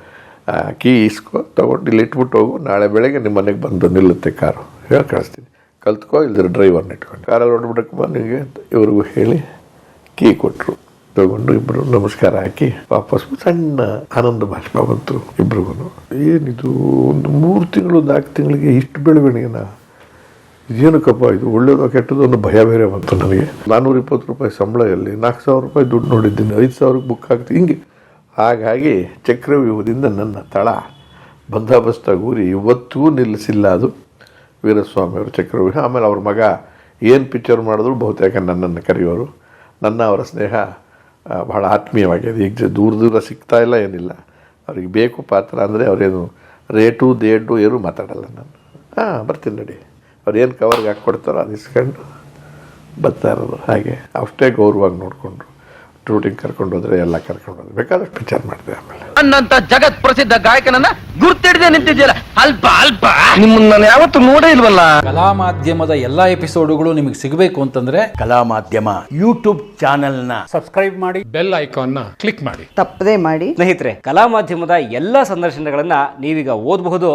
ಕೀ ಇಸ್ಕೊ, ತೊಗೊಂಡು ಇಲ್ಲಿ ಇಟ್ಬಿಟ್ಟು ಹೋಗು. ನಾಳೆ ಬೆಳಗ್ಗೆ ನಿಮ್ಮ ಮನೆಗೆ ಬಂದು ನಿಲ್ಲುತ್ತೆ ಕಾರು. ಹೇಳಿ ಕಳಿಸ್ತೀನಿ. ಕಲ್ತ್ಕೋ ಇಲ್ದಿರೋ ಡ್ರೈವರ್ನ ಇಟ್ಕೊಂಡು. ಕಾರಲ್ಲಿ ಹೊಡ್ಬಿಡಕ್ಕೆ ನಿಮಗೆ ಇವ್ರಿಗೂ ಹೇಳಿ ಕೀ ಕೊಟ್ಟರು ತಗೊಂಡು ಇಬ್ಬರು ನಮಸ್ಕಾರ ಹಾಕಿ ವಾಪಸ್ ಸಣ್ಣ ಆನಂದ ಭಾಷಣ ಬಂತು ಇಬ್ರಿಗೂ ಏನಿದು, ಒಂದು ಮೂರು ತಿಂಗಳು, ನಾಲ್ಕು ತಿಂಗಳಿಗೆ ಇಷ್ಟು ಬೆಳವಣಿಗೆನ? ಇದೇನಕ್ಕಪ್ಪ ಇದು? ಒಳ್ಳೇದು ಕೆಟ್ಟದ್ದು ಒಂದು ಭಯ ಬೇರೆ ಬಂತು ನನಗೆ. ನಾನ್ನೂರ ಇಪ್ಪತ್ತು ರೂಪಾಯಿ ಸಂಬಳ ಎಲ್ಲಿ ನಾಲ್ಕು ಸಾವಿರ ರೂಪಾಯಿ ದುಡ್ಡು ನೋಡಿದ್ದೀನಿ. ಐದು ಸಾವಿರಕ್ಕೆ ಬುಕ್ ಆಗ್ತೀನಿ ಹಿಂಗೆ ಹಾಗಾಗಿ ಚಕ್ರವ್ಯೂಹದಿಂದ ನನ್ನ ತಳ ಬಂದೋಬಸ್ತಾಗಿ ಊರಿ ಇವತ್ತೂ ನಿಲ್ಲಿಸಿಲ್ಲ ಅದು. ವೀರಸ್ವಾಮಿಯವರು ಚಕ್ರವ್ಯೂಹ, ಆಮೇಲೆ ಅವ್ರ ಮಗ ಏನು ಪಿಕ್ಚರ್ ಮಾಡಿದ್ರು ಬಹುತೇಕ ನನ್ನನ್ನು ಕರೆಯೋರು. ನನ್ನ ಅವರ ಸ್ನೇಹ ಬಹಳ ಆತ್ಮೀಯವಾಗಿದೆ. ಈಗ ದೂರ ದೂರ ಸಿಗ್ತಾ ಇಲ್ಲ, ಏನಿಲ್ಲ. ಅವ್ರಿಗೆ ಬೇಕು ಪಾತ್ರ ಅಂದರೆ ಅವರೇನು ರೇಟು, ದೇಟು, ಏನು ಮಾತಾಡಲ್ಲ ನಾನು. ಹಾಂ, ಬರ್ತೀನಿ ನೋಡಿ. ಅವ್ರು ಏನು ಕವರ್ಗೆ ಹಾಕ್ಕೊಡ್ತಾರೋ ಅದು ಇಸ್ಕೊಂಡು ಬರ್ತಾ ಇರೋದು. ಹಾಗೆ, ಅಷ್ಟೇ ಗೌರವವಾಗಿ ನೋಡಿಕೊಂಡ್ರು. ಶೂಟಿಂಗ್ ಕರ್ಕೊಂಡು ಹೋದ್ರೆ ಎಲ್ಲ ಕರ್ಕೊಂಡು ಹೋದ್ರೆ ಬೇಕಾದಷ್ಟು ಪಿಕ್ಚರ್ ಮಾಡಿದೆ ಆಮೇಲೆ. ಅನ್ನಂತ ಜಗತ್ ಪ್ರಸಿದ್ಧ ಗಾಯಕನನ್ನ ಗುರ್ತಿಡ್ದೆ ನಿಂತಿದ್ದೀರ ಅಲ್ಪ ಅಲ್ಪ. ನಿಮ್ಮನ್ನ ನಾನು ಯಾವತ್ತೂ ನೋಡೇ ಇಲ್ವಲ್ಲ? ಕಲಾ ಮಾಧ್ಯಮದ ಎಲ್ಲಾ ಎಪಿಸೋಡುಗಳು ನಿಮಗೆ ಸಿಗಬೇಕು ಅಂತಂದ್ರೆ ಕಲಾ ಮಾಧ್ಯಮ ಯೂಟ್ಯೂಬ್ ಚಾನಲ್ನ ಸಬ್ಸ್ಕ್ರೈಬ್ ಮಾಡಿ. ಬೆಲ್ ಐಕಾನ್ನ ಕ್ಲಿಕ್ ಮಾಡಿ. ತಪ್ಪದೇ ಮಾಡಿ. ಸ್ನೇಹಿತರೆ ಕಲಾ ಮಾಧ್ಯಮದ ಎಲ್ಲ ಸಂದರ್ಶನಗಳನ್ನು ನೀವೀಗ ಓದಬಹುದು.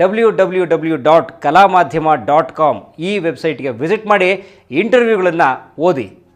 ಡಬ್ಲ್ಯೂ ಡಬ್ಲ್ಯೂ ಡಬ್ಲ್ಯೂ ಡಾಟ್ ಕಲಾ ಮಾಧ್ಯಮ ಡಾಟ್ ಕಾಮ್ ಈ ವೆಬ್ಸೈಟ್ಗೆ ವಿಸಿಟ್ ಮಾಡಿ ಇಂಟರ್ವ್ಯೂಗಳನ್ನು ಓದಿ.